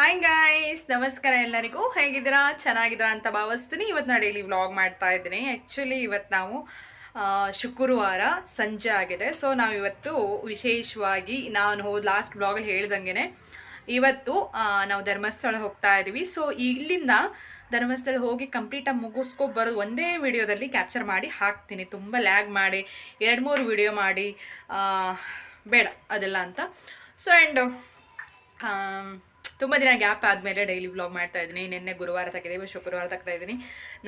Hi guys ನಮಸ್ಕಾರ ಎಲ್ಲರಿಗೂ. ಹೇಗಿದ್ದೀರಾ? ಚೆನ್ನಾಗಿದ್ದೀರಾ ಅಂತ ಭಾವಿಸ್ತೀನಿ. ಇವತ್ತು ನಾನು ಡೈಲಿ ವ್ಲಾಗ್ ಮಾಡ್ತಾ ಇದ್ದೀನಿ. ಆ್ಯಕ್ಚುಲಿ ಇವತ್ತು ನಾವು ಶುಕ್ರವಾರ ಸಂಜೆ ಆಗಿದೆ. ಸೊ ನಾವು ಇವತ್ತು ವಿಶೇಷವಾಗಿ ನಾನು ಹೋದ ಲಾಸ್ಟ್ ಬ್ಲಾಗಲ್ಲಿ ಹೇಳ್ದಂಗೆ ಇವತ್ತು ನಾವು ಧರ್ಮಸ್ಥಳ ಹೋಗ್ತಾ ಇದ್ದೀವಿ. ಸೊ ಇಲ್ಲಿಂದ ಧರ್ಮಸ್ಥಳ ಹೋಗಿ ಕಂಪ್ಲೀಟಾಗಿ ಮುಗಿಸ್ಕೊ ಬರೋದು ಒಂದೇ ವಿಡಿಯೋದಲ್ಲಿ ಕ್ಯಾಪ್ಚರ್ ಮಾಡಿ ಹಾಕ್ತೀನಿ. ತುಂಬ ಲ್ಯಾಗ್ ಮಾಡಿ, ಎರಡು ಮೂರು ವಿಡಿಯೋ ಮಾಡಿ ಬೇಡ ಅದೆಲ್ಲ ಅಂತ. ಸೊ ಆ್ಯಂಡ್ ತುಂಬ ದಿನ ಗ್ಯಾಪ್ ಆದಮೇಲೆ ಡೈಲಿ ವ್ಲಾಗ್ ಮಾಡ್ತಾ ಇದ್ದೀನಿ. ನಿನ್ನೆ ಗುರುವಾರ ತೆಗೆದೆ ಶುಕ್ರವಾರ ತೆಗ್ತಾ ಇದ್ದೀನಿ.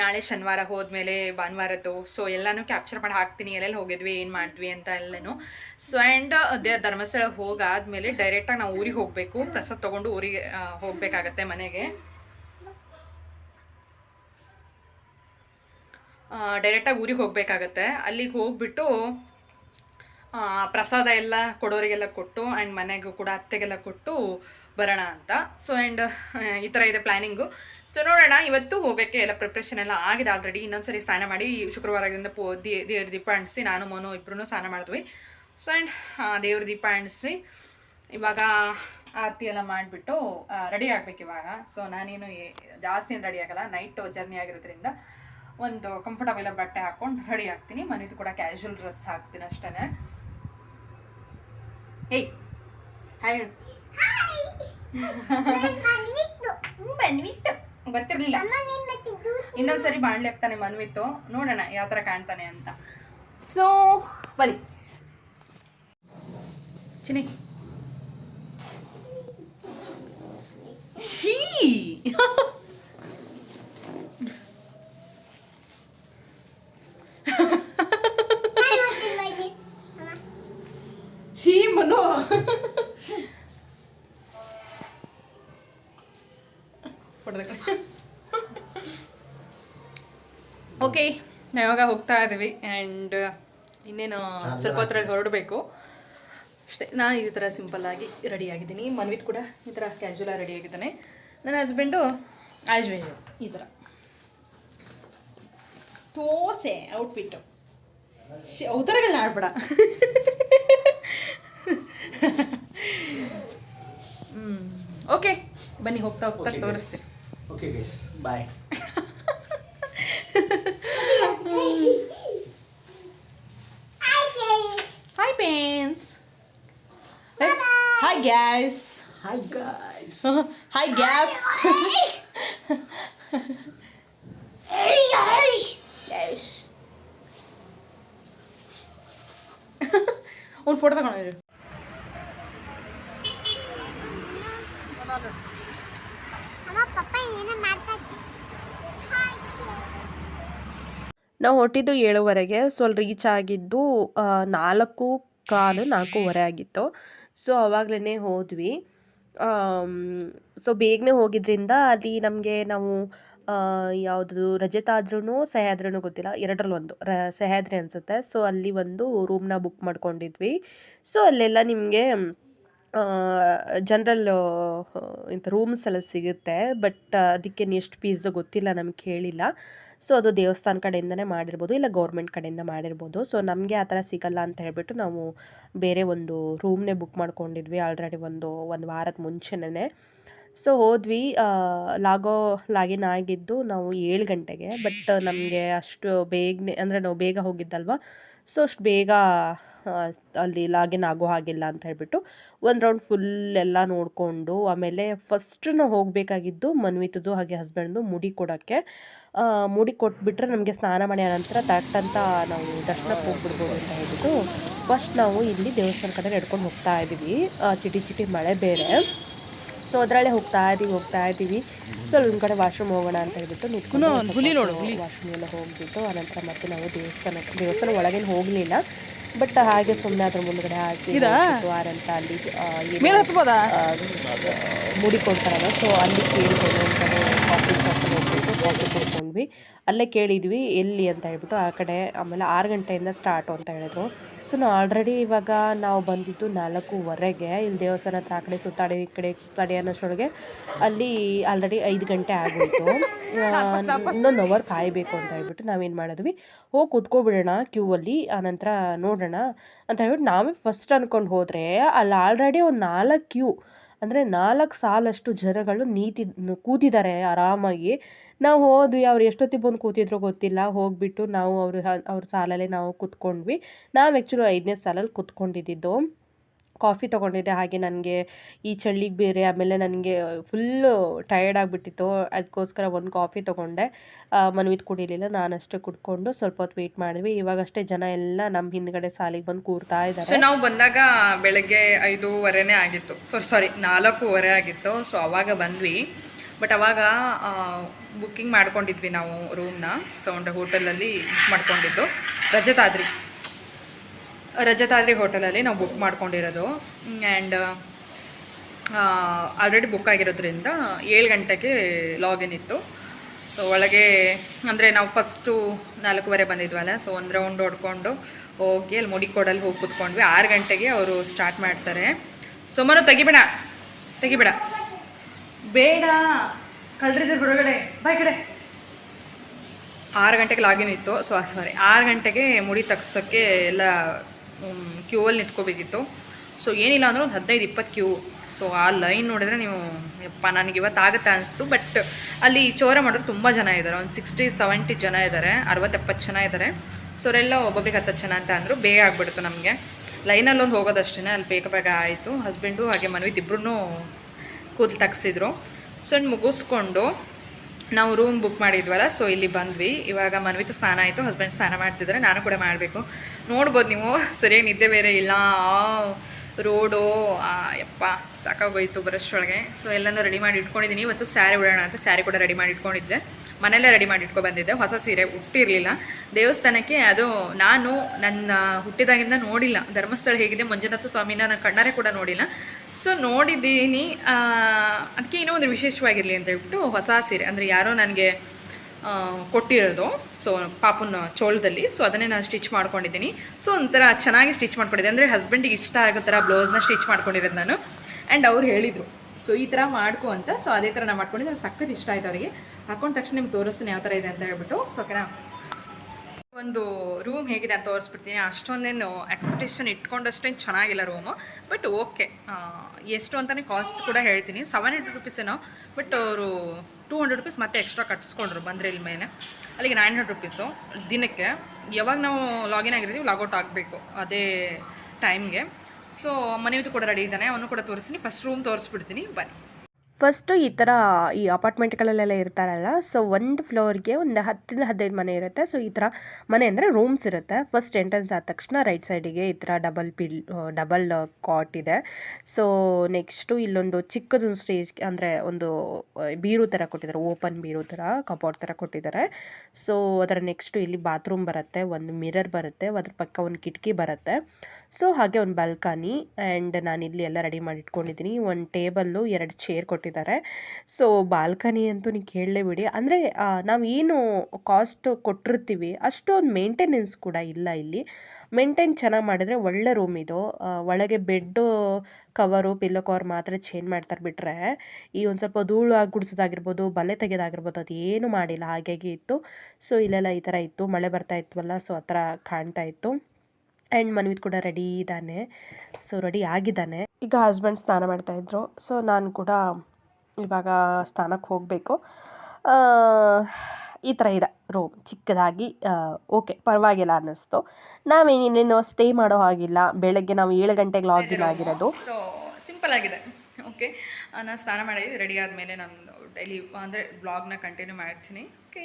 ನಾಳೆ ಶನಿವಾರ ಹೋದ್ಮೇಲೆ ಭಾನುವಾರದ್ದು. ಸೊ ಎಲ್ಲನೂ ಕ್ಯಾಪ್ಚರ್ ಮಾಡಿ ಹಾಕ್ತೀನಿ. ಎಲ್ಲೆಲ್ಲಿ ಹೋಗಿದ್ವಿ, ಏನು ಮಾಡಿದ್ವಿ ಅಂತ ಎಲ್ಲನೂ. ಸೊ ಆ್ಯಂಡ್ ಅದೇ ಧರ್ಮಸ್ಥಳ ಹೋಗಾದ್ಮೇಲೆ ಡೈರೆಕ್ಟಾಗಿ ನಾವು ಊರಿಗೆ ಹೋಗಬೇಕು. ಪ್ರಸಾದ್ ತೊಗೊಂಡು ಊರಿಗೆ ಹೋಗಬೇಕಾಗತ್ತೆ ಮನೆಗೆ. ಡೈರೆಕ್ಟಾಗಿ ಊರಿಗೆ ಹೋಗಬೇಕಾಗತ್ತೆ. ಅಲ್ಲಿಗೆ ಹೋಗ್ಬಿಟ್ಟು ಪ್ರಸಾದ ಎಲ್ಲ ಕೊಡೋರಿಗೆಲ್ಲ ಕೊಟ್ಟು ಆ್ಯಂಡ್ ಮನೆಗೂ ಕೂಡ ಅತ್ತೆಗೆಲ್ಲ ಕೊಟ್ಟು ಬರೋಣ ಅಂತ. ಸೊ ಆ್ಯಂಡ್ ಈ ಥರ ಇದೆ ಪ್ಲ್ಯಾನಿಂಗು ಸೊ ನೋಡೋಣ, ಇವತ್ತು ಹೋಗೋಕ್ಕೆ ಎಲ್ಲ ಪ್ರಿಪ್ರೇಷನ್ ಎಲ್ಲ ಆಗಿದೆ ಆಲ್ರೆಡಿ ಇನ್ನೊಂದ್ಸರಿ ಸ್ನಾನ ಮಾಡಿ ಶುಕ್ರವಾರದಿಂದ ಪೋ ದೇವ್ರ ದೀಪ ಅಂಟಿಸಿ ನಾನು, ಮೋನು ಇಬ್ಬರೂ ಸ್ನಾನ ಮಾಡಿದ್ವಿ. ಸೊ ಆ್ಯಂಡ್ ದೇವ್ರ ದೀಪ ಅಂಟಿಸಿ ಇವಾಗ ಆರತಿ ಎಲ್ಲ ಮಾಡಿಬಿಟ್ಟು ರೆಡಿ ಆಗಬೇಕು ಇವಾಗ. ಸೊ ನಾನೇನು ಜಾಸ್ತಿ ರೆಡಿ ಆಗಲ್ಲ. ನೈಟ್ ಜರ್ನಿ ಆಗಿರೋದ್ರಿಂದ ಒಂದು ಕಂಫರ್ಟಬಲ್ ಬಟ್ಟೆ ಹಾಕ್ಕೊಂಡು ರೆಡಿ ಆಗ್ತೀನಿ. ಮನೇದು ಕೂಡ ಕ್ಯಾಶುವಲ್ ಡ್ರೆಸ್ ಹಾಕ್ತೀನಿ ಅಷ್ಟೇ ಹೇಯ್ ಹಾಯ್ ಹೇಳು ಮನ್ವಿತ್ತು ಗೊತ್ತಿರಲಿಲ್ಲ. ಇನ್ನೊಂದ್ಸರಿ ಬಾಣ್ಲಿ ಹಾಕ್ತಾನೆ ಮನ್ವಿತ್ತು ನೋಡೋಣ ಯಾವ ಥರ ಕಾಣ್ತಾನೆ ಅಂತ. ಸೊ ಬನ್ನಿ. ಚಿನಿ ಶೀ ಶೀ ಇವಾಗ ಹೋಗ್ತಾ ಇದ್ದೀವಿ ಆ್ಯಂಡ್ ಇನ್ನೇನು ಸ್ವಲ್ಪ ಹೊತ್ತರಲ್ಲಿ ಹೊರಡಬೇಕು. ಅಷ್ಟೇ ನಾನು ಈ ಥರ ಸಿಂಪಲ್ಲಾಗಿ ರೆಡಿ ಆಗಿದ್ದೀನಿ. ಮನ್ವಿತ್ ಕೂಡ ಈ ಥರ ಕ್ಯಾಶುವಲಾಗಿ ರೆಡಿ ಆಗಿದ್ದಾನೆ. ನನ್ನ ಹಸ್ಬೆಂಡು ಆ್ಯಸ್ ಯೂಶುವಲ್ ಈ ಥರ. ತೋಸೆ ಔಟ್ಫಿಟ್ಟು ಅವತಾರಗಳನ್ನ ಆಡ್ಬೇಡ. ಹ್ಞೂ ಓಕೆ ಬನ್ನಿ ಹೋಗ್ತಾ ಹೋಗ್ತಾ ತೋರಿಸ್ತೀನಿ. Okay bye hi fans hi guys hi guys hi guys ಒಂದು ಫೋಟೋ ತಗೊಂಡಿರಿ ನಾವು ಹೊಟ್ಟಿದ್ದು ಏಳುವರೆಗೆ ಸ್ವಲ್ಪ ಅಲ್ಲಿ ರೀಚ್ ಆಗಿದ್ದು ನಾಲ್ಕು ಕಾಲು ನಾಲ್ಕೂವರೆ ಆಗಿತ್ತು. ಸೊ ಅವಾಗಲೇ ಹೋದ್ವಿ. ಸೊ, ಬೇಗನೆ ಹೋಗಿದ್ದರಿಂದ ಅಲ್ಲಿ ನಮಗೆ ನಾವು ಯಾವುದು ರಜತಾದ್ರೂ ಸಹ್ಯಾದ್ರೂ ಗೊತ್ತಿಲ್ಲ. ಎರಡರಲ್ಲಿ ಒಂದು ರ, ಸಹ್ಯಾದ್ರಿ ಅನಿಸುತ್ತೆ. ಸೊ, ಅಲ್ಲಿ ಒಂದು ರೂಮ್ನ ಬುಕ್ ಮಾಡ್ಕೊಂಡಿದ್ವಿ. ಸೊ, ಅಲ್ಲೆಲ್ಲ ನಿಮಗೆ ಜನರಲ್ ಇಂಥ ರೂಮ್ಸ್ ಎಲ್ಲ ಸಿಗುತ್ತೆ ಬಟ್ ಅದಕ್ಕೆ ಎಷ್ಟು ಫೀಸ್ ಗೊತ್ತಿಲ್ಲ, ನಮ್ಗೆ ಕೇಳಿಲ್ಲ. ಸೊ ಅದು ದೇವಸ್ಥಾನ ಕಡೆಯಿಂದನೇ ಮಾಡಿರ್ಬೋದು, ಇಲ್ಲ ಗೌರ್ಮೆಂಟ್ ಕಡೆಯಿಂದ ಮಾಡಿರ್ಬೋದು. ಸೊ ನಮಗೆ ಆ ಥರ ಸಿಗಲ್ಲ ಅಂತ ಹೇಳಿಬಿಟ್ಟು ನಾವು ಬೇರೆ ಒಂದು ರೂಮ್ನೇ ಬುಕ್ ಮಾಡ್ಕೊಂಡಿದ್ವಿ ಆಲ್ರೆಡಿ ಒಂದು ಒಂದು ವಾರದ ಮುಂಚೆನೇ ಸೊ ಹೋದ್ವಿ ಲಾಗೋ ಲಾಗಿನ್ ಆಗಿದ್ದು ನಾವು ಏಳು ಗಂಟೆಗೆ ಬಟ್ ನಮಗೆ ಅಷ್ಟು ಬೇಗನೆ, ಅಂದರೆ ನಾವು ಬೇಗ ಹೋಗಿದ್ದಲ್ವ? ಸೊ ಅಷ್ಟು ಬೇಗ ಅಲ್ಲಿ ಲಾಗಿನ್ ಆಗೋ ಹಾಗಿಲ್ಲ ಅಂತ ಹೇಳ್ಬಿಟ್ಟು ಒಂದು ರೌಂಡ್ ಫುಲ್ ಎಲ್ಲ ನೋಡಿಕೊಂಡು, ಆಮೇಲೆ ಫಸ್ಟ್ ನಾವು ಹೋಗಬೇಕಾಗಿದ್ದು ಮನ್ವಿತದ್ದು ಹಾಗೆ ಹಸ್ಬೆಂಡ್ದು ಮುಡಿ ಕೊಡೋಕ್ಕೆ. ಮುಡಿ ಕೊಟ್ಬಿಟ್ರೆ ನಮಗೆ ಸ್ನಾನ ಮಾಡಿ ನಂತರ ತಟ್ ಅಂತ ನಾವು ದರ್ಶನಕ್ಕೆ ಹೋಗ್ಬಿಡ್ಬೋದು ಅಂತ ಹೇಳ್ಬಿಟ್ಟು ಫಸ್ಟ್ ನಾವು ಇಲ್ಲಿ ದೇವಸ್ಥಾನ ಕಡೆ ನಡ್ಕೊಂಡು ಹೋಗ್ತಾ ಇದ್ದೀವಿ ಚಿಟಿ ಚಿಟಿ ಮಳೆ ಬೇರೆ. ಸೊ ಅದರಲ್ಲೇ ಹೋಗ್ತಾ ಇದೀವಿ ಹೋಗ್ತಾ ಇದ್ದೀವಿ ಸೊ ಒಂದು ಕಡೆ ವಾಶ್ರೂಮ್ ಹೋಗೋಣ ಅಂತ ಹೇಳ್ಬಿಟ್ಟು ನಿಂತ್ಕೊಂಡು ವಾಶ್ರೂಮ್ ಎಲ್ಲ ಹೋಗ್ಬಿಟ್ಟು ಆನಂತರ ಮತ್ತೆ ನಾವು ದೇವಸ್ಥಾನ ದೇವಸ್ಥಾನ ಒಳಗೇನು ಹೋಗಲಿಲ್ಲ. ಬಟ್ ಹಾಗೆ ಸುಮ್ಮನೆ ಅದ್ರ ಮುಂದ್ಗಡೆ ಆಚೆ ಅಂತ ಅಲ್ಲಿ ಆ, ಮುಡಿ ಕೊಡ್ತಾರಲ್ಲ ಸೊ ಅಲ್ಲಿ ಕೇಳಿಕೊಂಡು ಕಾಫಿ ಶಾಪಲ್ಲಿ ಹೋಗ್ಬಿಟ್ಟು ಕಾಫಿ ಕುಡ್ಕೊಂಡ್ವಿ. ಅಲ್ಲೇ ಕೇಳಿದ್ವಿ ಎಲ್ಲಿ ಅಂತ ಹೇಳ್ಬಿಟ್ಟು ಆ ಕಡೆ ಆಮೇಲೆ ಆರು ಗಂಟೆಯಿಂದ ಸ್ಟಾರ್ಟು ಅಂತ ಹೇಳಿದ್ರು. ಸೊ ನಾವು ಆಲ್ರೆಡಿ ಇವಾಗ ನಾವು ಬಂದಿದ್ದು ನಾಲ್ಕೂವರೆಗೆ. ಇಲ್ಲಿ ದೇವಸ್ಥಾನ ಹತ್ರ ಆ ಕಡೆ ಸುತ್ತಾಡಿ ಈ ಕಡೆ ಸುತ್ತಾಡಿ ಅನ್ನೋಷ್ಟೊಳಗೆ ಅಲ್ಲಿ ಆಲ್ರೆಡಿ ಐದು ಗಂಟೆ ಆಗೋಯ್ತು. ಇನ್ನೊಂದು ಅವರ್ ಕಾಯಬೇಕು ಅಂತ ಹೇಳ್ಬಿಟ್ಟು ನಾವೇನು ಮಾಡಿದ್ವಿ? ಹೋಗಿ ಕೂತ್ಕೊಬಿಡೋಣ ಕ್ಯೂ ಅಲ್ಲಿ ಆನಂತರ ನೋಡೋಣ ಅಂತ ಹೇಳ್ಬಿಟ್ಟು ನಾವೇ ಫಸ್ಟ್ ಅಂದ್ಕೊಂಡು ಹೋದರೆ ಅಲ್ಲಿ ಆಲ್ರೆಡಿ ಒಂದು ನಾಲ್ಕು ಕ್ಯೂ ಅಂದರೆ ನಾಲ್ಕು ಸಾಲಷ್ಟು ಜನಗಳು ನೀತಿ ಕೂತಿದ್ದಾರೆ ಆರಾಮಾಗಿ. ನಾವು ಹೋದ್ವಿ, ಅವ್ರು ಎಷ್ಟೊತ್ತಿಗೆ ಬಂದು ಕೂತಿದ್ರು ಗೊತ್ತಿಲ್ಲ. ಹೋಗಿಬಿಟ್ಟು ನಾವು ಅವ್ರ ಅವ್ರ ಸಾಲಲ್ಲೇ ನಾವು ಕೂತ್ಕೊಂಡ್ವಿ. ನಾವು ಆ್ಯಕ್ಚುಲಿ ಐದನೇ ಸಾಲಲ್ಲಿ ಕೂತ್ಕೊಂಡಿದ್ದು. ಕಾಫಿ ತೊಗೊಂಡಿದ್ದೆ, ಹಾಗೆ ನನಗೆ ಈ ಚಳಿಗೆ ಬೇರೆ, ಆಮೇಲೆ ನನಗೆ ಫುಲ್ಲು ಟಯರ್ಡ್ ಆಗಿಬಿಟ್ಟಿತ್ತು. ಅದಕ್ಕೋಸ್ಕರ ಒಂದು ಕಾಫಿ ತೊಗೊಂಡೆ. ಮನ್ವಿತ್ ಕುಡಿಲಿಲ್ಲ, ನಾನಷ್ಟೇ ಕುಡ್ಕೊಂಡು ಸ್ವಲ್ಪ ಹೊತ್ತು ವೆಯ್ಟ್ ಮಾಡಿದ್ವಿ. ಇವಾಗಷ್ಟೇ ಜನ ಎಲ್ಲ ನಮ್ಮ ಹಿಂದ್ಗಡೆ ಸಾಲಿಗೆ ಬಂದು ಕೂರ್ತಾ ಸೊ ಇದ್ದಾರೆ ನಾವು ಬಂದಾಗ ಬೆಳಗ್ಗೆ ಐದೂವರೆನೇ ಆಗಿತ್ತು. ಸೊ ಸಾರಿ ನಾಲ್ಕೂವರೆ ಆಗಿತ್ತು. ಸೊ ಅವಾಗ ಬಂದ್ವಿ. ಬಟ್ ಅವಾಗ ಬುಕ್ಕಿಂಗ್ ಮಾಡ್ಕೊಂಡಿದ್ವಿ ನಾವು ರೂಮ್ನ ಸೊ ಒಂದು ಹೋಟೆಲಲ್ಲಿ ಬುಕ್ ಮಾಡ್ಕೊಂಡಿದ್ದು. ರಜತಾದ್ರಿ. ರಜತಾದ್ರಿ ಹೋಟೆಲಲ್ಲಿ ನಾವು ಬುಕ್ ಮಾಡ್ಕೊಂಡಿರೋದು. ಆ್ಯಂಡ್ ಆಲ್ರೆಡಿ ಬುಕ್ ಆಗಿರೋದ್ರಿಂದ ಏಳು ಗಂಟೆಗೆ ಲಾಗಿನ್ ಇತ್ತು. ಸೊ ಒಳಗೆ ಅಂದರೆ ನಾವು ಫಸ್ಟು ನಾಲ್ಕೂವರೆ ಬಂದಿದ್ವಲ್ಲ ಸೊ ಒಂದು ರೌಂಡ್ ಹೊಡ್ಕೊಂಡು ಹೋಗಿ ಅಲ್ಲಿ ಮುಡಿಕೋಡಲ್ಲಿ ಹೋಗಿ ಕುತ್ಕೊಂಡ್ವಿ. ಆರು ಗಂಟೆಗೆ ಅವರು ಸ್ಟಾರ್ಟ್ ಮಾಡ್ತಾರೆ. ಸುಮಾರು ತೆಗಿಬೇಡ ತೆಗಿಬೇಡ. ಬೇಡ ಕಳ್ರಿದ್ರೆ ಹೊರಗಡೆ ಬಾಯ್ ಕಡೆ. ಆರು ಗಂಟೆಗೆ ಲಾಗಿನ್ ಇತ್ತು. ಸೊ ಸಾರಿ ಆರು ಗಂಟೆಗೆ ಮುಡಿ ತಗ್ಸೋಕ್ಕೆ ಎಲ್ಲ ಕ್ಯೂ ಅಲ್ಲಿ ನಿಂತ್ಕೋಬೇಕಿತ್ತು. ಸೊ ಏನಿಲ್ಲ ಅಂದ್ರೆ ಒಂದು ಹದಿನೈದು ಇಪ್ಪತ್ತು ಕ್ಯೂ ಸೊ ಆ ಲೈನ್ ನೋಡಿದ್ರೆ ನೀವು, ಯಪ್ಪ, ನನಗೆ ಇವತ್ತು ಆಗುತ್ತೆ ಅನಿಸ್ತು ಬಟ್ ಅಲ್ಲಿ ಚೋರ ಮಾಡೋದು ತುಂಬ ಜನ ಇದ್ದಾರೆ ಒಂದು ಸಿಕ್ಸ್ಟಿ ಸೆವೆಂಟಿ ಜನ ಇದ್ದಾರೆ ಅರವತ್ತೆಪ್ಪತ್ತು ಜನ ಇದ್ದಾರೆ ಸೊ ಅವರೆಲ್ಲ ಒಬ್ಬೊಬ್ರಿಗೆ ಹತ್ತು ಜನ ಅಂತ ಅಂದರು. ಬೇಗ ಆಗಿಬಿಡ್ತು ನಮಗೆ. ಲೈನಲ್ಲಿ ಒಂದು ಹೋಗೋದಷ್ಟೇ ಅಲ್ಲಿ ಬೇಗ ಬೇಗ ಆಯಿತು. ಹಸ್ಬೆಂಡು ಹಾಗೆ ಮನವಿ ಇಬ್ಬರೂ ಕೂದಲು ತಗ್ಸಿದ್ರು. ಸೊ ಮುಗಿಸ್ಕೊಂಡು ನಾವು ರೂಮ್ ಬುಕ್ ಮಾಡಿದ್ವಲ್ಲ ಸೊ ಇಲ್ಲಿ ಬಂದ್ವಿ. ಇವಾಗ ಮನ್ವಿತು ಸ್ನಾನ ಆಯಿತು ಹಸ್ಬೆಂಡ್ ಸ್ನಾನ ಮಾಡ್ತಿದ್ದಾರೆ, ನಾನು ಕೂಡ ಮಾಡಬೇಕು. ನೋಡ್ಬೋದು ನೀವು, ಸರಿಯಾಗಿ ನಿದ್ದೆ ಬೇರೆ ಇಲ್ಲ ಆ ರೋಡು ಯಪ್ಪ, ಸಾಕಾಗೋಯ್ತು ಬರೋಷ್ಟೊಳಗೆ ಸೊ ಎಲ್ಲನೂ ರೆಡಿ ಮಾಡಿ ಇಟ್ಕೊಂಡಿದ್ದೀನಿ. ಇವತ್ತು ಸ್ಯಾರಿ ಉಡೋಣ ಅಂತ ಸ್ಯಾರಿ ಕೂಡ ರೆಡಿ ಮಾಡಿ ಇಟ್ಕೊಂಡಿದ್ದೆ. ಮನೆಯಲ್ಲೇ ರೆಡಿ ಮಾಡಿ ಇಟ್ಕೊ ಬಂದಿದ್ದೆ. ಹೊಸ ಸೀರೆ ಹುಟ್ಟಿರಲಿಲ್ಲ. ದೇವಸ್ಥಾನಕ್ಕೆ ಅದು ನಾನು ನನ್ನ ಹುಟ್ಟಿದಾಗಿಂದ ನೋಡಿಲ್ಲ. ಧರ್ಮಸ್ಥಳ ಹೇಗಿದೆ, ಮಂಜುನಾಥ ಸ್ವಾಮಿನ ನಾನು ಕಣ್ಣಾರೆ ಕೂಡ ನೋಡಿಲ್ಲ. ಸೊ ನೋಡಿದ್ದೀನಿ. ಅದಕ್ಕೆ ಏನೋ ಒಂದು ವಿಶೇಷವಾಗಿರಲಿ ಅಂತ ಹೇಳ್ಬಿಟ್ಟು ಹೊಸ ಸೀರೆ. ಅಂದರೆ ಯಾರೋ ನನಗೆ ಕೊಟ್ಟಿರೋದು. ಸೊ ಪಾಪನ ಚೋಳದಲ್ಲಿ. ಸೊ ಅದನ್ನೇ ನಾನು ಸ್ಟಿಚ್ ಮಾಡ್ಕೊಂಡಿದ್ದೀನಿ. ಸೊ ಒಂಥರ ಚೆನ್ನಾಗಿ ಸ್ಟಿಚ್ ಮಾಡ್ಕೊಂಡಿದ್ದೆ. ಅಂದರೆ ಹಸ್ಬೆಂಡಿಗೆ ಇಷ್ಟ ಆಗೋ ಥರ ಬ್ಲೌಸ್ನ ಸ್ಟಿಚ್ ಮಾಡ್ಕೊಂಡಿರೋದು ನಾನು. ಆ್ಯಂಡ್ ಅವ್ರು ಹೇಳಿದರು. ಸೊ ಈ ಥರ ಮಾಡ್ಕೊ ಅಂತ. ಸೊ ಅದೇ ಥರ ನಾನು ಮಾಡ್ಕೊಂಡಿದ್ದೆ. ಸಖತ್ ಇಷ್ಟ ಆಯ್ತು ಅವರಿಗೆ. ಹಾಕೊಂಡ ತಕ್ಷಣ ನಿಮ್ಗೆ ತೋರಿಸ್ತೀನಿ ಯಾವ ಥರ ಇದೆ ಅಂತ ಹೇಳ್ಬಿಟ್ಟು. ಸೊ ಓಕೆನಾ? ಒಂದು ರೂಮ್ ಹೇಗಿದೆ ಅಂತ ತೋರಿಸ್ಬಿಡ್ತೀನಿ. ಅಷ್ಟೊಂದೇನು ಎಕ್ಸ್ಪೆಕ್ಟೇಷನ್ ಇಟ್ಕೊಂಡಷ್ಟೇನು ಚೆನ್ನಾಗಿಲ್ಲ ರೂಮು ಬಟ್ ಓಕೆ ಎಷ್ಟು ಅಂತಲೇ ಕಾಸ್ಟ್ ಕೂಡ ಹೇಳ್ತೀನಿ. ಸೆವೆನ್ ಹಂಡ್ರೆಡ್ ರುಪೀಸೇನೋ ಬಟ್ ಅವರು ಟೂ ಹಂಡ್ರೆಡ್ ರುಪೀಸ್ ಮತ್ತೆ ಎಕ್ಸ್ಟ್ರಾ ಕಟ್ಸ್ಕೊಂಡ್ರು ಬಂದರೆ ಇಲ್ಲಿ ಮೇಲೆ. ಅಲ್ಲಿಗೆ ನೈನ್ ಹಂಡ್ರೆಡ್ ರುಪೀಸು ದಿನಕ್ಕೆ. ಯಾವಾಗ ನಾವು ಲಾಗಿನ್ ಆಗಿರ್ತೀವಿ ಲಾಗೌಟ್ ಆಗಬೇಕು ಅದೇ ಟೈಮ್ಗೆ ಸೊ ಮನೆಯದು ಕೂಡ ರೆಡಿ ಇದ್ದಾನೆ. ಅವನು ಕೂಡ ತೋರಿಸ್ತೀನಿ. ಫಸ್ಟ್ ರೂಮ್ ತೋರಿಸ್ಬಿಡ್ತೀನಿ. ಬನ್ನಿ. ಫಸ್ಟು ಈ ಥರ ಈ ಅಪಾರ್ಟ್ಮೆಂಟ್ಗಳಲ್ಲೆಲ್ಲ ಇರ್ತಾರಲ್ಲ, ಸೊ ಒಂದು ಫ್ಲೋರ್ಗೆ ಒಂದು ಹತ್ತಿಂದ ಹದಿನೈದು ಮನೆ ಇರುತ್ತೆ. ಸೊ ಈ ಥರ ಮನೆ ಅಂದರೆ ರೂಮ್ಸ್ ಇರುತ್ತೆ. ಫಸ್ಟ್ ಎಂಟ್ರೆನ್ಸ್ ಆದ ತಕ್ಷಣ ರೈಟ್ ಸೈಡಿಗೆ ಈ ಥರ ಡಬಲ್ ಪಿಲ್, ಡಬಲ್ ಕಾಟ್ ಇದೆ. ಸೊ ನೆಕ್ಸ್ಟು ಇಲ್ಲೊಂದು ಚಿಕ್ಕದೊಂದು ಸ್ಟೇಜ್ ಅಂದರೆ ಒಂದು ಬೀರು ಥರ ಕೊಟ್ಟಿದ್ದಾರೆ, ಓಪನ್ ಬೀರು ಥರ ಕಬೋರ್ಡ್ ಥರ ಕೊಟ್ಟಿದ್ದಾರೆ. ಸೊ ಅದರ ನೆಕ್ಸ್ಟು ಇಲ್ಲಿ ಬಾತ್ರೂಮ್ ಬರುತ್ತೆ, ಒಂದು ಮಿರರ್ ಬರುತ್ತೆ, ಅದ್ರ ಪಕ್ಕ ಒಂದು ಕಿಟಕಿ ಬರುತ್ತೆ. ಸೊ ಹಾಗೆ ಒಂದು ಬಾಲ್ಕನಿ, ಆ್ಯಂಡ್ ನಾನು ಇಲ್ಲಿ ಎಲ್ಲ ರೆಡಿ ಮಾಡಿ ಇಟ್ಕೊಂಡಿದ್ದೀನಿ ಒಂದು ಟೇಬಲ್ಲು, ಎರಡು ಚೇರ್ ಕೊಟ್ಟಿದ್ದಾರೆ ಸೊ ಬಾಲ್ಕನಿ ಅಂತೂ ನೀವು ಕೇಳಲೇಬಿಡಿ ಅಂದರೆ ನಾವು ಏನು ಕಾಸ್ಟ್ ಕೊಟ್ಟಿರ್ತೀವಿ, ಅಷ್ಟೊಂದು ಮೇಂಟೆನೆನ್ಸ್ ಕೂಡ ಇಲ್ಲ ಇಲ್ಲಿ. ಮೇಂಟೈನ್ ಚೆನ್ನಾಗಿ ಮಾಡಿದರೆ ಒಳ್ಳೆ ರೂಮ್ ಇದು. ಒಳಗೆ ಬೆಡ್ಡು ಕವರು ಪಿಲ್ಲೋ ಕವರ್ ಮಾತ್ರ ಚೇಂಜ್ ಮಾಡ್ತಾರೆ ಬಿಟ್ಟರೆ ಈ ಒಂದು ಸ್ವಲ್ಪ ಧೂಳು ಆಗಿ ಗುಡಿಸೋದಾಗಿರ್ಬೋದು, ಬಲೆ ತೆಗೆಯೋದಾಗಿರ್ಬೋದು ಅದು ಏನು ಮಾಡಿಲ್ಲ. ಹಾಗಾಗಿ ಇತ್ತು. ಸೊ ಇಲ್ಲೆಲ್ಲ ಈ ಥರ ಇತ್ತು. ಮಳೆ ಬರ್ತಾ ಇತ್ತುವಲ್ಲ ಸೊ ಆ ಥರ ಕಾಣ್ತಾ ಇತ್ತು. ಆ್ಯಂಡ್ ಮನ್ವಿತ್ ಕೂಡ ರೆಡಿ ಇದ್ದಾನೆ. ಸೊ ರೆಡಿ ಆಗಿದ್ದಾನೆ. ಈಗ ಹಸ್ಬೆಂಡ್ ಸ್ನಾನ ಮಾಡ್ತಾ ಇದ್ರು. ಸೊ ನಾನು ಕೂಡ ಇವಾಗ ಸ್ಥಾನಕ್ಕೆ ಹೋಗಬೇಕು. ಈ ಥರ ಇದೆ. ರೂಮ್ ಚಿಕ್ಕದಾಗಿ ಓಕೆ ಪರವಾಗಿಲ್ಲ ಅನ್ನಿಸ್ತು. ನಾವೇನೇನೇನು ಸ್ಟೇ ಮಾಡೋ ಹಾಗಿಲ್ಲ. ಬೆಳಗ್ಗೆ ನಾವು ಏಳು ಗಂಟೆಗೆ ಲಾಗಿನ್ ಆಗಿರೋದು. ಸೊ ಸಿಂಪಲ್ ಆಗಿದೆ. ಓಕೆ ನಾನು ಸ್ನಾನ ಮಾಡಿ ರೆಡಿ ಆದಮೇಲೆ ನಾನು ಡೈಲಿ ಅಂದರೆ ಬ್ಲಾಗ್ನ ಕಂಟಿನ್ಯೂ ಮಾಡ್ತೀನಿ. ಓಕೆ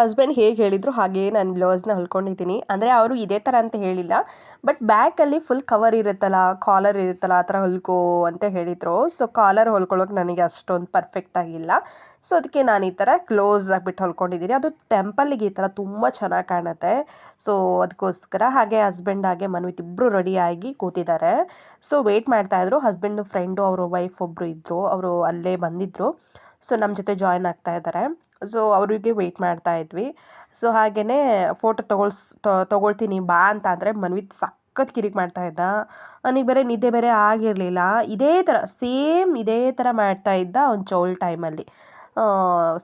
ಹಸ್ಬೆಂಡ್ ಹೇಗೆ ಹೇಳಿದ್ರು ಹಾಗೆ ನಾನು ಬ್ಲೌಸ್ನ ಹೊಲ್ಕೊಂಡಿದ್ದೀನಿ. ಅಂದರೆ ಅವರು ಇದೇ ಥರ ಅಂತ ಹೇಳಿಲ್ಲ. ಬಟ್ ಬ್ಯಾಕಲ್ಲಿ ಫುಲ್ ಕವರ್ ಇರುತ್ತಲ್ಲ ಕಾಲರ್ ಇರುತ್ತಲ್ಲ, ಆ ಥರ ಹೊಲ್ಕೋ ಅಂತ ಹೇಳಿದರು. ಸೊ ಕಾಲರ್ ಹೊಲ್ಕೊಳ್ಳೋಕೆ ನನಗೆ ಅಷ್ಟೊಂದು ಪರ್ಫೆಕ್ಟ್ ಆಗಿಲ್ಲ ಸೊ ಅದಕ್ಕೆ ನಾನು ಈ ಥರ ಕ್ಲೋಸ್ ಆಗಿಬಿಟ್ಟು ಹೊಲ್ಕೊಂಡಿದ್ದೀನಿ. ಅದು ಟೆಂಪಲ್ಲಿಗೆ ಈ ಥರ ತುಂಬ ಚೆನ್ನಾಗಿ ಕಾಣುತ್ತೆ. ಸೊ ಅದಕ್ಕೋಸ್ಕರ ಹಾಗೆ ಹಸ್ಬೆಂಡ್ ಹಾಗೆ ಮನ್ವಿತ್ ಇಬ್ಬರು ರೆಡಿಯಾಗಿ ಕೂತಿದ್ದಾರೆ. ಸೊ ವೆಯ್ಟ್ ಮಾಡ್ತಾಯಿದ್ರು ಹಸ್ಬೆಂಡು ಫ್ರೆಂಡು ಅವರು ವೈಫ್ ಒಬ್ಬರು ಇದ್ದರು ಅವರು ಅಲ್ಲೇ ಬಂದಿದ್ದರು ಸೊ ನಮ್ಮ ಜೊತೆ ಜಾಯ್ನ್ ಆಗ್ತಾ ಇದ್ದಾರೆ ಸೊ ಅವರಿಗೆ ವೆಯ್ಟ್ ಮಾಡ್ತಾ ಇದ್ವಿ. ಸೊ ಹಾಗೆಯೇ ಫೋಟೋ ತಗೊಳ್ಸ್ ತೊಗೊಳ್ತೀನಿ ಬಾ ಅಂತ ಅಂದರೆ ಮನ್ವಿತ್ ಸಖತ್ ಕಿರಿಕ್ ಮಾಡ್ತಾ ಇದ್ದ. ನನಗೆ ಬೇರೆ ನಿದ್ದೆ ಬೇರೆ ಆಗಿರಲಿಲ್ಲ. ಇದೇ ಥರ ಸೇಮ್ ಇದೇ ಥರ ಮಾಡ್ತಾ ಇದ್ದ ಅವ್ನು ಚೌಲ್ ಟೈಮಲ್ಲಿ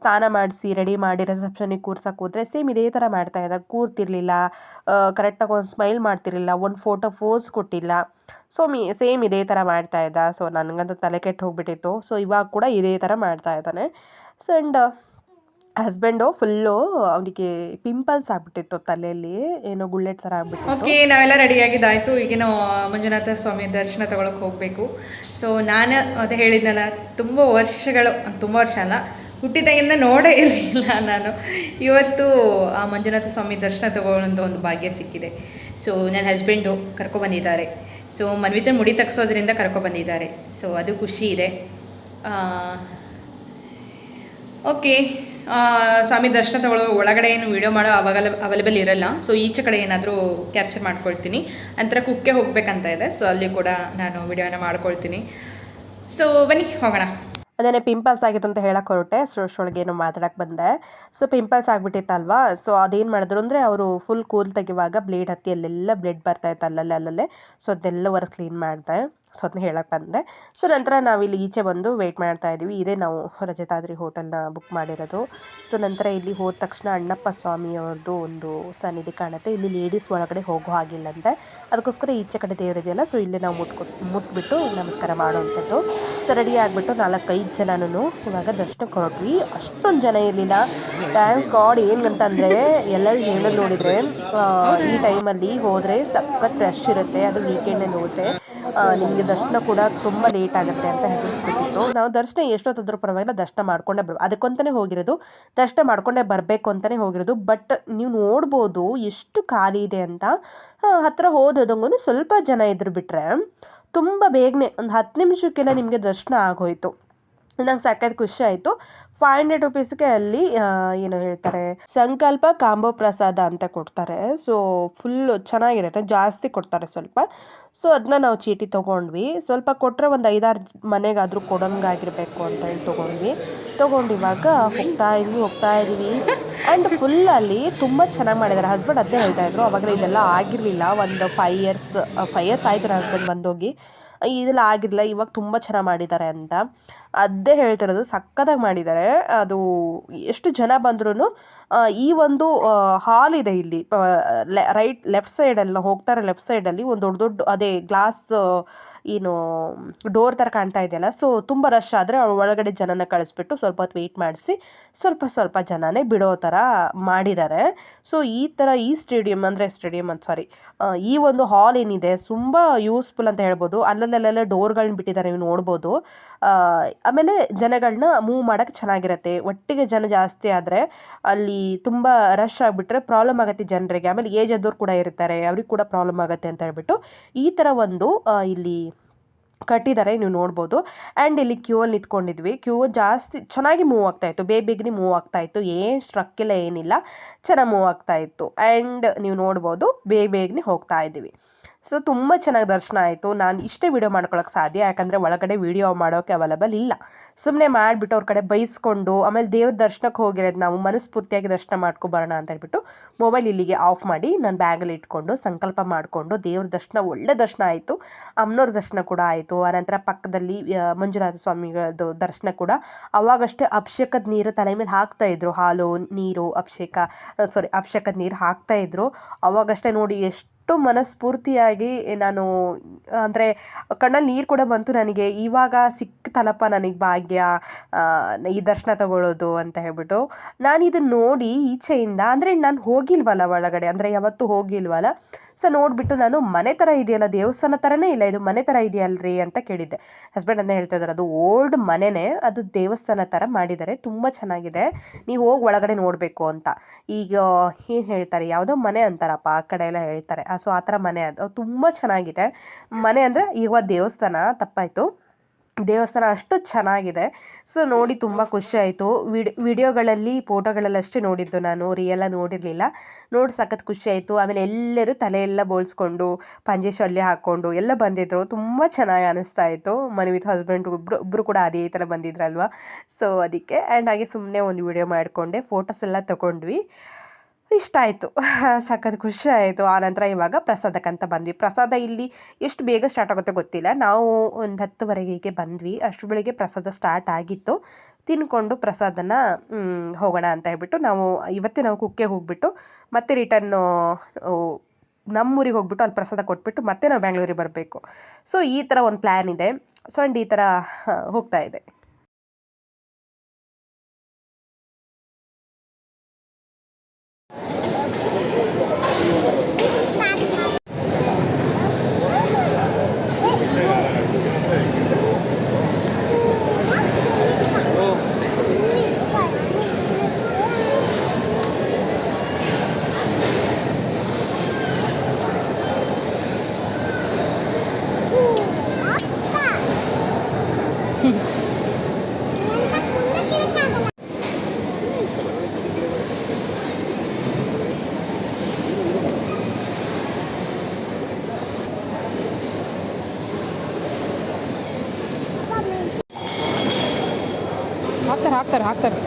ಸ್ನಾನ ಮಾಡಿಸಿ ರೆಡಿ ಮಾಡಿ ರಿಸೆಪ್ಷನಿಗೆ ಕೂರ್ಸಕ್ಕೆ ಹೋದ್ರೆ ಸೇಮ್ ಇದೇ ಥರ ಮಾಡ್ತಾ ಇದ್ದ. ಕೂರ್ತಿರ್ಲಿಲ್ಲ ಕರೆಕ್ಟಾಗಿ ಒಂದು ಸ್ಮೈಲ್ ಮಾಡ್ತಿರ್ಲಿಲ್ಲ, ಒಂದು ಫೋಟೋ ಫೋಸ್ ಕೊಟ್ಟಿಲ್ಲ. ಸೊ ಮೀ ಸೇಮ್ ಇದೇ ಥರ ಮಾಡ್ತಾ ಇದ್ದ. ಸೊ ನನಗಂತೂ ತಲೆ ಕೆಟ್ಟು ಹೋಗ್ಬಿಟ್ಟಿತ್ತು. ಸೊ ಇವಾಗ ಕೂಡ ಇದೇ ಥರ ಮಾಡ್ತಾ ಇದ್ದಾನೆ. ಸೊ ಆ್ಯಂಡ್ ಹಸ್ಬೆಂಡು ಫುಲ್ಲು ಅವನಿಗೆ ಪಿಂಪಲ್ಸ್ ಆಗ್ಬಿಟ್ಟಿತ್ತು ತಲೆಯಲ್ಲಿ. ಏನೋ ಗುಳ್ಳೆಟ್ ಥರ ಆಗ್ಬಿಟ್ಟು ಓಕೆ ನಾವೆಲ್ಲ ರೆಡಿಯಾಗಿದ್ದಾಯಿತು ಈಗಿನ, ಮಂಜುನಾಥ ಸ್ವಾಮಿ ದರ್ಶನ ತಗೊಳಕ್ಕೆ ಹೋಗಬೇಕು. ಸೊ ನಾನು ಅದೇ ಹೇಳಿದ್ನಲ್ಲ, ತುಂಬ ವರ್ಷಗಳು, ತುಂಬ ವರ್ಷ ಅಲ್ಲ ಹುಟ್ಟಿದಾಗಿಂದ ನೋಡೇ ಇರಲಿಲ್ಲ ನಾನು. ಇವತ್ತು ಆ ಮಂಜುನಾಥ ಸ್ವಾಮಿ ದರ್ಶನ ತಗೊಳ್ಳೋಂಥ ಒಂದು ಭಾಗ್ಯ ಸಿಕ್ಕಿದೆ. ಸೊ ನನ್ನ ಹಸ್ಬೆಂಡು ಕರ್ಕೊಬಂದಿದ್ದಾರೆ ಸೊ ಮನ್ವಿತ ಮುಡಿ ತಗ್ಸೋದ್ರಿಂದ ಕರ್ಕೊಬಂದಿದ್ದಾರೆ ಸೊ ಅದು ಖುಷಿ ಇದೆ. ಓಕೆ. ಸ್ವಾಮಿ ದರ್ಶನ ತಗೊಳ್ಳೋ ಒಳಗಡೆ ಏನು ವೀಡಿಯೋ ಮಾಡೋ ಅವಾಗಲ ಅವೈಲೇಬಲ್ ಇರಲ್ಲ. ಸೊ ಈಚೆ ಕಡೆ ಏನಾದರೂ ಕ್ಯಾಪ್ಚರ್ ಮಾಡ್ಕೊಳ್ತೀನಿ. ನಂತರ ಕುಕ್ಕೆ ಹೋಗಬೇಕಂತ ಇದೆ. ಸೊ ಅಲ್ಲಿ ಕೂಡ ನಾನು ವಿಡಿಯೋನ ಮಾಡ್ಕೊಳ್ತೀನಿ. ಸೊ ಬನ್ನಿ, ಹೋಗೋಣ. ಅದೇನೇ ಪಿಂಪಲ್ಸ್ ಆಗಿತ್ತು ಅಂತ ಹೇಳಕ್ಕೆ ಹೊರಟೆ. ಸೊ ಏನು ಮಾತಾಡಕ್ಕೆ ಬಂದೆ. So pimples ಆಗಿಬಿಟ್ಟಿತ್ತಲ್ವಾ? ಸೊ, ಅದೇನು ಮಾಡಿದ್ರು ಅಂದರೆ ಅವರು ಫುಲ್ ಕೂಲ್ ತೆಗೆಯುವಾಗ ಬ್ಲೇಡ್ ಹತ್ತಿ ಅಲ್ಲೆಲ್ಲ ಬ್ಲಡ್ ಬರ್ತಾಯಿತ್ತು ಅಲ್ಲಲ್ಲೇ ಅಲ್ಲಲ್ಲೇ ಸೊ, ಅದೆಲ್ಲ ವರ್ಕ್ ಕ್ಲೀನ್ ಮಾಡಿದೆ. ಸೊ ಅದನ್ನ ಹೇಳಕ್ಕೆ ಬಂದೆ. ಸೊ ನಂತರ ನಾವಿಲ್ಲಿ ಈಚೆ ಬಂದು ವೆಯ್ಟ್ ಮಾಡ್ತಾ ಇದ್ದೀವಿ ಇದೇ ನಾವು ರಜತಾದ್ರಿ ಹೋಟೆಲ್ನ ಬುಕ್ ಮಾಡಿರೋದು. ಸೊ ನಂತರ ಇಲ್ಲಿ ಹೋದ ತಕ್ಷಣ ಅಣ್ಣಪ್ಪ ಸ್ವಾಮಿಯವ್ರದ್ದು ಒಂದು ಸನ್ನಿಧಿ ಕಾಣುತ್ತೆ. ಇಲ್ಲಿ ಲೇಡೀಸ್ ಒಳಗಡೆ ಹೋಗೋ ಹಾಗಿಲ್ಲಂತೆ ಅದಕ್ಕೋಸ್ಕರ ಈಚೆ ಕಡೆ ದೇವರಿದೆಯಲ್ಲ ಸೊ ಇಲ್ಲೇ ನಾವು ಮುಟ್ಕೊ, ಮುಟ್ಬಿಟ್ಟು ನಮಸ್ಕಾರ ಮಾಡುವಂಥದ್ದು ಸೊ ರೆಡಿ ಆಗಿಬಿಟ್ಟು ನಾಲ್ಕೈದು ಜನನೂ ಇವಾಗ ದರ್ಶನಕ್ಕೆ ಹೊರಟ್ವಿ. ಅಷ್ಟೊಂದು ಜನ ಇರಲಿಲ್ಲ. ಥ್ಯಾಂಕ್ಸ್ ಗಾಡ್ ಏನಂತಂದರೆ ಎಲ್ಲರೂ ಹೇಳೋದು ನೋಡಿದರೆ ಈ ಟೈಮಲ್ಲಿ ಹೋದರೆ ಸಖತ್ ರಶ್ ಇರುತ್ತೆ. ಅದು ವೀಕೆಂಡಲ್ಲಿ ಹೋದರೆ. ನಿಮಗೆ ದರ್ಶನ ಕೂಡ ತುಂಬ ಲೇಟ್ ಆಗುತ್ತೆ ಅಂತ ಹೆದರಿಸ್ಬಿಟ್ಟಿತ್ತು. ನಾವು ದರ್ಶನ ಎಷ್ಟೊತ್ತಾದರೂ ಪರವಾಗಿಲ್ಲ, ದರ್ಶನ ಮಾಡ್ಕೊಂಡೇ ಬರ್ ಅದಕ್ಕಂತಲೇ ಹೋಗಿರೋದು. ದರ್ಶನ ಮಾಡ್ಕೊಂಡೇ ಬರಬೇಕು ಅಂತಲೇ ಹೋಗಿರೋದು. ಬಟ್ ನೀವು ನೋಡ್ಬೋದು ಎಷ್ಟು ಖಾಲಿ ಇದೆ ಅಂತ. ಹತ್ತಿರ ಹೋದೋದಂಗೂ ಸ್ವಲ್ಪ ಜನ ಇದ್ರು ಬಿಟ್ಟರೆ ತುಂಬ ಬೇಗನೆ ಒಂದು ಹತ್ತು ನಿಮಿಷಕ್ಕೆಲ್ಲ ನಿಮಗೆ ದರ್ಶನ ಆಗೋಯ್ತು. ನಂಗೆ ಸಖತ್ ಖುಷಿ ಆಯಿತು. ಫೈವ್ ಹಂಡ್ರೆಡ್ ರುಪೀಸ್ಗೆ ಅಲ್ಲಿ ಏನು ಹೇಳ್ತಾರೆ, ಸಂಕಲ್ಪ ಕಾಂಬೋ ಪ್ರಸಾದ ಅಂತ ಕೊಡ್ತಾರೆ. ಸೊ ಫುಲ್ಲು ಚೆನ್ನಾಗಿರುತ್ತೆ, ಜಾಸ್ತಿ ಕೊಡ್ತಾರೆ ಸ್ವಲ್ಪ. ಸೊ ಅದನ್ನ ನಾವು ಚೀಟಿ ತೊಗೊಂಡ್ವಿ. ಸ್ವಲ್ಪ ಕೊಟ್ಟರೆ ಒಂದು ಐದಾರು ಮನೆಗಾದರೂ ಕೊಡೋಂಗಾಗಿರಬೇಕು ಅಂತ ಹೇಳಿ ತೊಗೊಂಡ್ವಿ. ತೊಗೊಂಡಿವಾಗ ಹೋಗ್ತಾ ಇದ್ವಿ ಹೋಗ್ತಾ ಇದ್ವಿ. ಆ್ಯಂಡ್ ಫುಲ್ ಅಲ್ಲಿ ತುಂಬ ಚೆನ್ನಾಗಿ ಮಾಡಿದ್ದಾರೆ ಹಸ್ಬೆಂಡ್ ಅದೇ ಹೇಳ್ತಾ ಇದ್ರು. ಅವಾಗ ಇದೆಲ್ಲ ಆಗಿರಲಿಲ್ಲ. ಒಂದು ಫೈವ್ ಇಯರ್ಸ್ ಫೈವ್ ಇಯರ್ಸ್ ಆಯಿತು ನನ್ನ ಹಸ್ಬೆಂಡ್ ಬಂದೋಗಿ. ಇದೆಲ್ಲ ಆಗಿರಲಿಲ್ಲ. ಇವಾಗ ತುಂಬ ಚೆನ್ನಾಗಿ ಮಾಡಿದ್ದಾರೆ ಅಂತ. ಅದೇ ಹೇಳ್ತಿರೋದು ಸಕ್ಕತ್ತಾಗಿ ಮಾಡಿದ್ದಾರೆ ಅದು ಎಷ್ಟು ಜನ ಬಂದ್ರೂ ಈ ಒಂದು ಹಾಲ್ ಇದೆ ಇಲ್ಲಿ ರೈಟ್, ಲೆಫ್ಟ್ ಸೈಡ್ ಎಲ್ಲ ಹೋಗ್ತಾರೆ ಲೆಫ್ಟ್ ಸೈಡಲ್ಲಿ ಒಂದು ದೊಡ್ಡ ದೊಡ್ಡ, ಅದೇ ಗ್ಲಾಸ್ ಏನು, ಡೋರ್ ಥರ ಕಾಣ್ತಾ ಇದೆಯಲ್ಲ, ಸೊ ತುಂಬ ರಶ್ ಆದರೆ ಒಳಗಡೆ ಜನನ ಕಳಿಸ್ಬಿಟ್ಟು ಸ್ವಲ್ಪ ಹೊತ್ತು ವೆಯ್ಟ್ ಮಾಡಿಸಿ, ಸ್ವಲ್ಪ ಸ್ವಲ್ಪ ಜನನೇ ಬಿಡೋ ಥರ ಮಾಡಿದ್ದಾರೆ. ಸೊ ಈ ಥರ ಈ ಸ್ಟೇಡಿಯಂ ಅಂದರೆ, ಸ್ಟೇಡಿಯಂ ಅಂತ ಸಾರಿ ಈ ಒಂದು ಹಾಲ್ ಏನಿದೆ, ತುಂಬ ಯೂಸ್ಫುಲ್ ಅಂತ ಹೇಳ್ಬೋದು. ಅಲ್ಲಲ್ಲೆಲ್ಲ ಡೋರ್ಗಳನ್ನ ಬಿಟ್ಟಿದ್ದಾರೆ, ನೀವು ನೋಡ್ಬೋದು. ಆಮೇಲೆ ಜನಗಳನ್ನ ಮೂವ್ ಮಾಡೋಕ್ಕೆ ಚೆನ್ನಾಗಿರುತ್ತೆ ಒಟ್ಟಿಗೆ ಜನ ಜಾಸ್ತಿ ಆದರೆ ಅಲ್ಲಿ ತುಂಬ ರಶ್ ಆಗಿಬಿಟ್ರೆ ಪ್ರಾಬ್ಲಮ್ ಆಗುತ್ತೆ ಜನರಿಗೆ. ಆಮೇಲೆ ಏಜ್ ಆದವ್ರು ಕೂಡ ಇರ್ತಾರೆ. ಅವ್ರಿಗೆ ಕೂಡ ಪ್ರಾಬ್ಲಮ್ ಆಗುತ್ತೆ ಅಂತ ಹೇಳ್ಬಿಟ್ಟು ಈ ಥರ ಒಂದು ಇಲ್ಲಿ ಕಟ್ಟಿದ್ದಾರೆ ನೀವು ನೋಡ್ಬೋದು. ಆ್ಯಂಡ್ ಇಲ್ಲಿ ಕ್ಯೂ ಅಲ್ಲಿ ನಿಂತ್ಕೊಂಡಿದ್ವಿ. ಕ್ಯೂ ಜಾಸ್ತಿ ಚೆನ್ನಾಗಿ ಮೂವ್ ಆಗ್ತಾ ಇತ್ತು. ಬೇಗ ಬೇಗನೆ ಮೂವ್ ಆಗ್ತಾ ಇತ್ತು. ಏನು ಸ್ಟ್ರಕ್ ಇಲ್ಲ, ಏನಿಲ್ಲ. ಚೆನ್ನಾಗಿ ಮೂವ್ ಆಗ್ತಾ ಇತ್ತು. ಆ್ಯಂಡ್ ನೀವು ನೋಡ್ಬೋದು, ಬೇಗ ಬೇಗನೆ ಹೋಗ್ತಾ ಇದ್ದೀವಿ. ಸೊ ತುಂಬ ಚೆನ್ನಾಗಿ ದರ್ಶನ ಆಯಿತು. ನಾನು ಇಷ್ಟೇ ವೀಡಿಯೋ ಮಾಡ್ಕೊಳಕ್ಕೆ ಸಾಧ್ಯ. ಯಾಕಂದರೆ ಒಳಗಡೆ ವೀಡಿಯೋ ಮಾಡೋಕ್ಕೆ ಅವೈಲಬಲ್ ಇಲ್ಲ. ಸುಮ್ಮನೆ ಮಾಡಿಬಿಟ್ಟು ಅವ್ರ ಕಡೆ ಬೈಸ್ಕೊಂಡು, ಆಮೇಲೆ ದೇವ್ರ ದರ್ಶನಕ್ಕೆ ಹೋಗಿರೋದು ನಾವು ಮನಸ್ಫೂರ್ತಿಯಾಗಿ ದರ್ಶನ ಮಾಡ್ಕೊಬರೋಣ ಅಂತ ಹೇಳ್ಬಿಟ್ಟು ಮೊಬೈಲ್ ಇಲ್ಲಿಗೆ ಆಫ್ ಮಾಡಿ ನಾನು ಬ್ಯಾಗಲ್ಲಿ ಇಟ್ಕೊಂಡು ಸಂಕಲ್ಪ ಮಾಡಿಕೊಂಡು ದೇವ್ರ ದರ್ಶನ ಒಳ್ಳೆ ದರ್ಶನ ಆಯಿತು. ಅಮ್ಮನವ್ರ ದರ್ಶನ ಕೂಡ ಆಯಿತು. ಆನಂತರ ಪಕ್ಕದಲ್ಲಿ ಮಂಜುನಾಥ ಸ್ವಾಮಿಗಳದ್ದು ದರ್ಶನ ಕೂಡ ಅವಾಗಷ್ಟೇ ಅಭಿಷೇಕದ ನೀರು ತಲೆ ಮೇಲೆ ಹಾಕ್ತಾ ಇದ್ರು. ಹಾಲು, ನೀರು, ಅಭಿಷೇಕ ಸಾರಿ ಅಭಿಷೇಕದ ನೀರು ಹಾಕ್ತಾ ಇದ್ರು. ಅವಾಗಷ್ಟೇ ನೋಡಿ ಎಷ್ಟು ಮನಸ್ಫೂರ್ತಿಯಾಗಿ ನಾನು, ಅಂದರೆ, ಕಣ್ಣಲ್ಲಿ ನೀರು ಕೂಡ ಬಂತು ನನಗೆ. ಇವಾಗ ಸಿಕ್ತಲ್ಲಪ್ಪ ನನಗೆ ಭಾಗ್ಯ ಈ ದರ್ಶನ ತಗೊಳ್ಳೋದು ಅಂತ ಹೇಳ್ಬಿಟ್ಟು. ನಾನು ಇದನ್ನು ನೋಡಿ ಈಚೆಯಿಂದ, ಅಂದರೆ ನಾನು ಹೋಗಿಲ್ವಲ್ಲ ಒಳಗಡೆ, ಅಂದರೆ ಯಾವತ್ತೂ ಹೋಗಿಲ್ವಲ್ಲ ಸೊ ನೋಡಿಬಿಟ್ಟು ನಾನು ಮನೆ ಥರ ಇದೆಯಲ್ಲ, ದೇವಸ್ಥಾನ ಥರನೇ ಇಲ್ಲ, ಇದು ಮನೆ ಥರ ಇದೆಯಲ್ರಿ ಅಂತ ಕೇಳಿದ್ದೆ. ಹಸ್ಬೆಂಡ್ ಅಂತ ಹೇಳ್ತಾ ಇದ್ದಾರೆ ಅದು ಓಲ್ಡ್ ಮನೆನೇ, ಅದು ದೇವಸ್ಥಾನ ಥರ ಮಾಡಿದ್ದಾರೆ, ತುಂಬ ಚೆನ್ನಾಗಿದೆ, ನೀವು ಹೋಗಿ ಒಳಗಡೆ ನೋಡಬೇಕು ಅಂತ. ಈಗ ಏನು ಹೇಳ್ತಾರೆ, ಯಾವುದೋ ಮನೆ ಅಂತಾರಪ್ಪ, ಆ ಕಡೆ ಎಲ್ಲ ಹೇಳ್ತಾರೆ. ಸೊ ಆ ಥರ ಮನೆ ಅದು, ತುಂಬ ಚೆನ್ನಾಗಿದೆ. ಮನೆ ಅಂದರೆ ಈಗ ದೇವಸ್ಥಾನ, ತಪ್ಪಾಯಿತು. ದೇವಸ್ಥಾನ ಅಷ್ಟು ಚೆನ್ನಾಗಿದೆ. ಸೊ, ನೋಡಿ ತುಂಬ ಖುಷಿ ಆಯಿತು. ವಿಡ್, ವಿಡಿಯೋಗಳಲ್ಲಿ ಫೋಟೋಗಳಲ್ಲಿ ಅಷ್ಟೇ ನೋಡಿದ್ದು ನಾನು. ರಿಯಲ್ಲ ನೋಡಿರಲಿಲ್ಲ. ನೋಡಿ ಸಖತ್ ಖುಷಿ ಆಯಿತು. ಆಮೇಲೆ ಎಲ್ಲರೂ ತಲೆ ಎಲ್ಲ ಬೋಳ್ಸ್ಕೊಂಡು ಪಂಜೆ ಶಲ್ಯ ಹಾಕ್ಕೊಂಡು ಎಲ್ಲ ಬಂದಿದ್ದರು ತುಂಬ ಚೆನ್ನಾಗಿ ಅನಿಸ್ತಾ ಇತ್ತು. ಮನೆ ವಿತ್ ಹಸ್ಬೆಂಡ್ ಇಬ್ಬರು ಇಬ್ಬರು ಕೂಡ ಅದೇ ಥರ ಬಂದಿದ್ರಲ್ವ? ಸೊ, ಅದಕ್ಕೆ. ಆ್ಯಂಡ್ ಹಾಗೆ ಸುಮ್ಮನೆ ಒಂದು ವಿಡಿಯೋ ಮಾಡಿಕೊಂಡೆ. ಫೋಟೋಸ್ ಎಲ್ಲ ತೊಗೊಂಡ್ವಿ. ಇಷ್ಟ ಆಯಿತು. ಸಖತ್ ಖುಷಿ ಆಯಿತು. ಆನಂತರ ಇವಾಗ ಪ್ರಸಾದಕ್ಕಂತ ಬಂದ್ವಿ. ಪ್ರಸಾದ ಇಲ್ಲಿ ಎಷ್ಟು ಬೇಗ ಸ್ಟಾರ್ಟ್ ಆಗುತ್ತೆ ಗೊತ್ತಿಲ್ಲ. ನಾವು ಒಂದು ಹತ್ತುವರೆಗೆ ಬಂದ್ವಿ. ಅಷ್ಟು ಬೆಳಿಗ್ಗೆ ಪ್ರಸಾದ ಸ್ಟಾರ್ಟ್ ಆಗಿತ್ತು. ತಿನ್ಕೊಂಡು ಪ್ರಸಾದನ ಹೋಗೋಣ ಅಂತ ಹೇಳ್ಬಿಟ್ಟು ನಾವು ಇವತ್ತೇ ನಾವು ಕುಕ್ಕೆ ಹೋಗ್ಬಿಟ್ಟು ಮತ್ತೆ ರಿಟರ್ನು ನಮ್ಮೂರಿಗೆ ಹೋಗ್ಬಿಟ್ಟು ಅಲ್ಲಿ ಪ್ರಸಾದ ಕೊಟ್ಬಿಟ್ಟು ಮತ್ತೆ ನಾವು ಬ್ಯಾಂಗ್ಳೂರಿಗೆ ಬರಬೇಕು. ಸೊ ಈ ಥರ ಒಂದು ಪ್ಲ್ಯಾನ್ ಇದೆ. ಸೊ ಆ್ಯಂಡ್ ಈ ಥರ ಹೋಗ್ತಾ ಇದೆ. ಹಾಕ್ತಾರೆ ಹಾಕ್ತಾರೆ.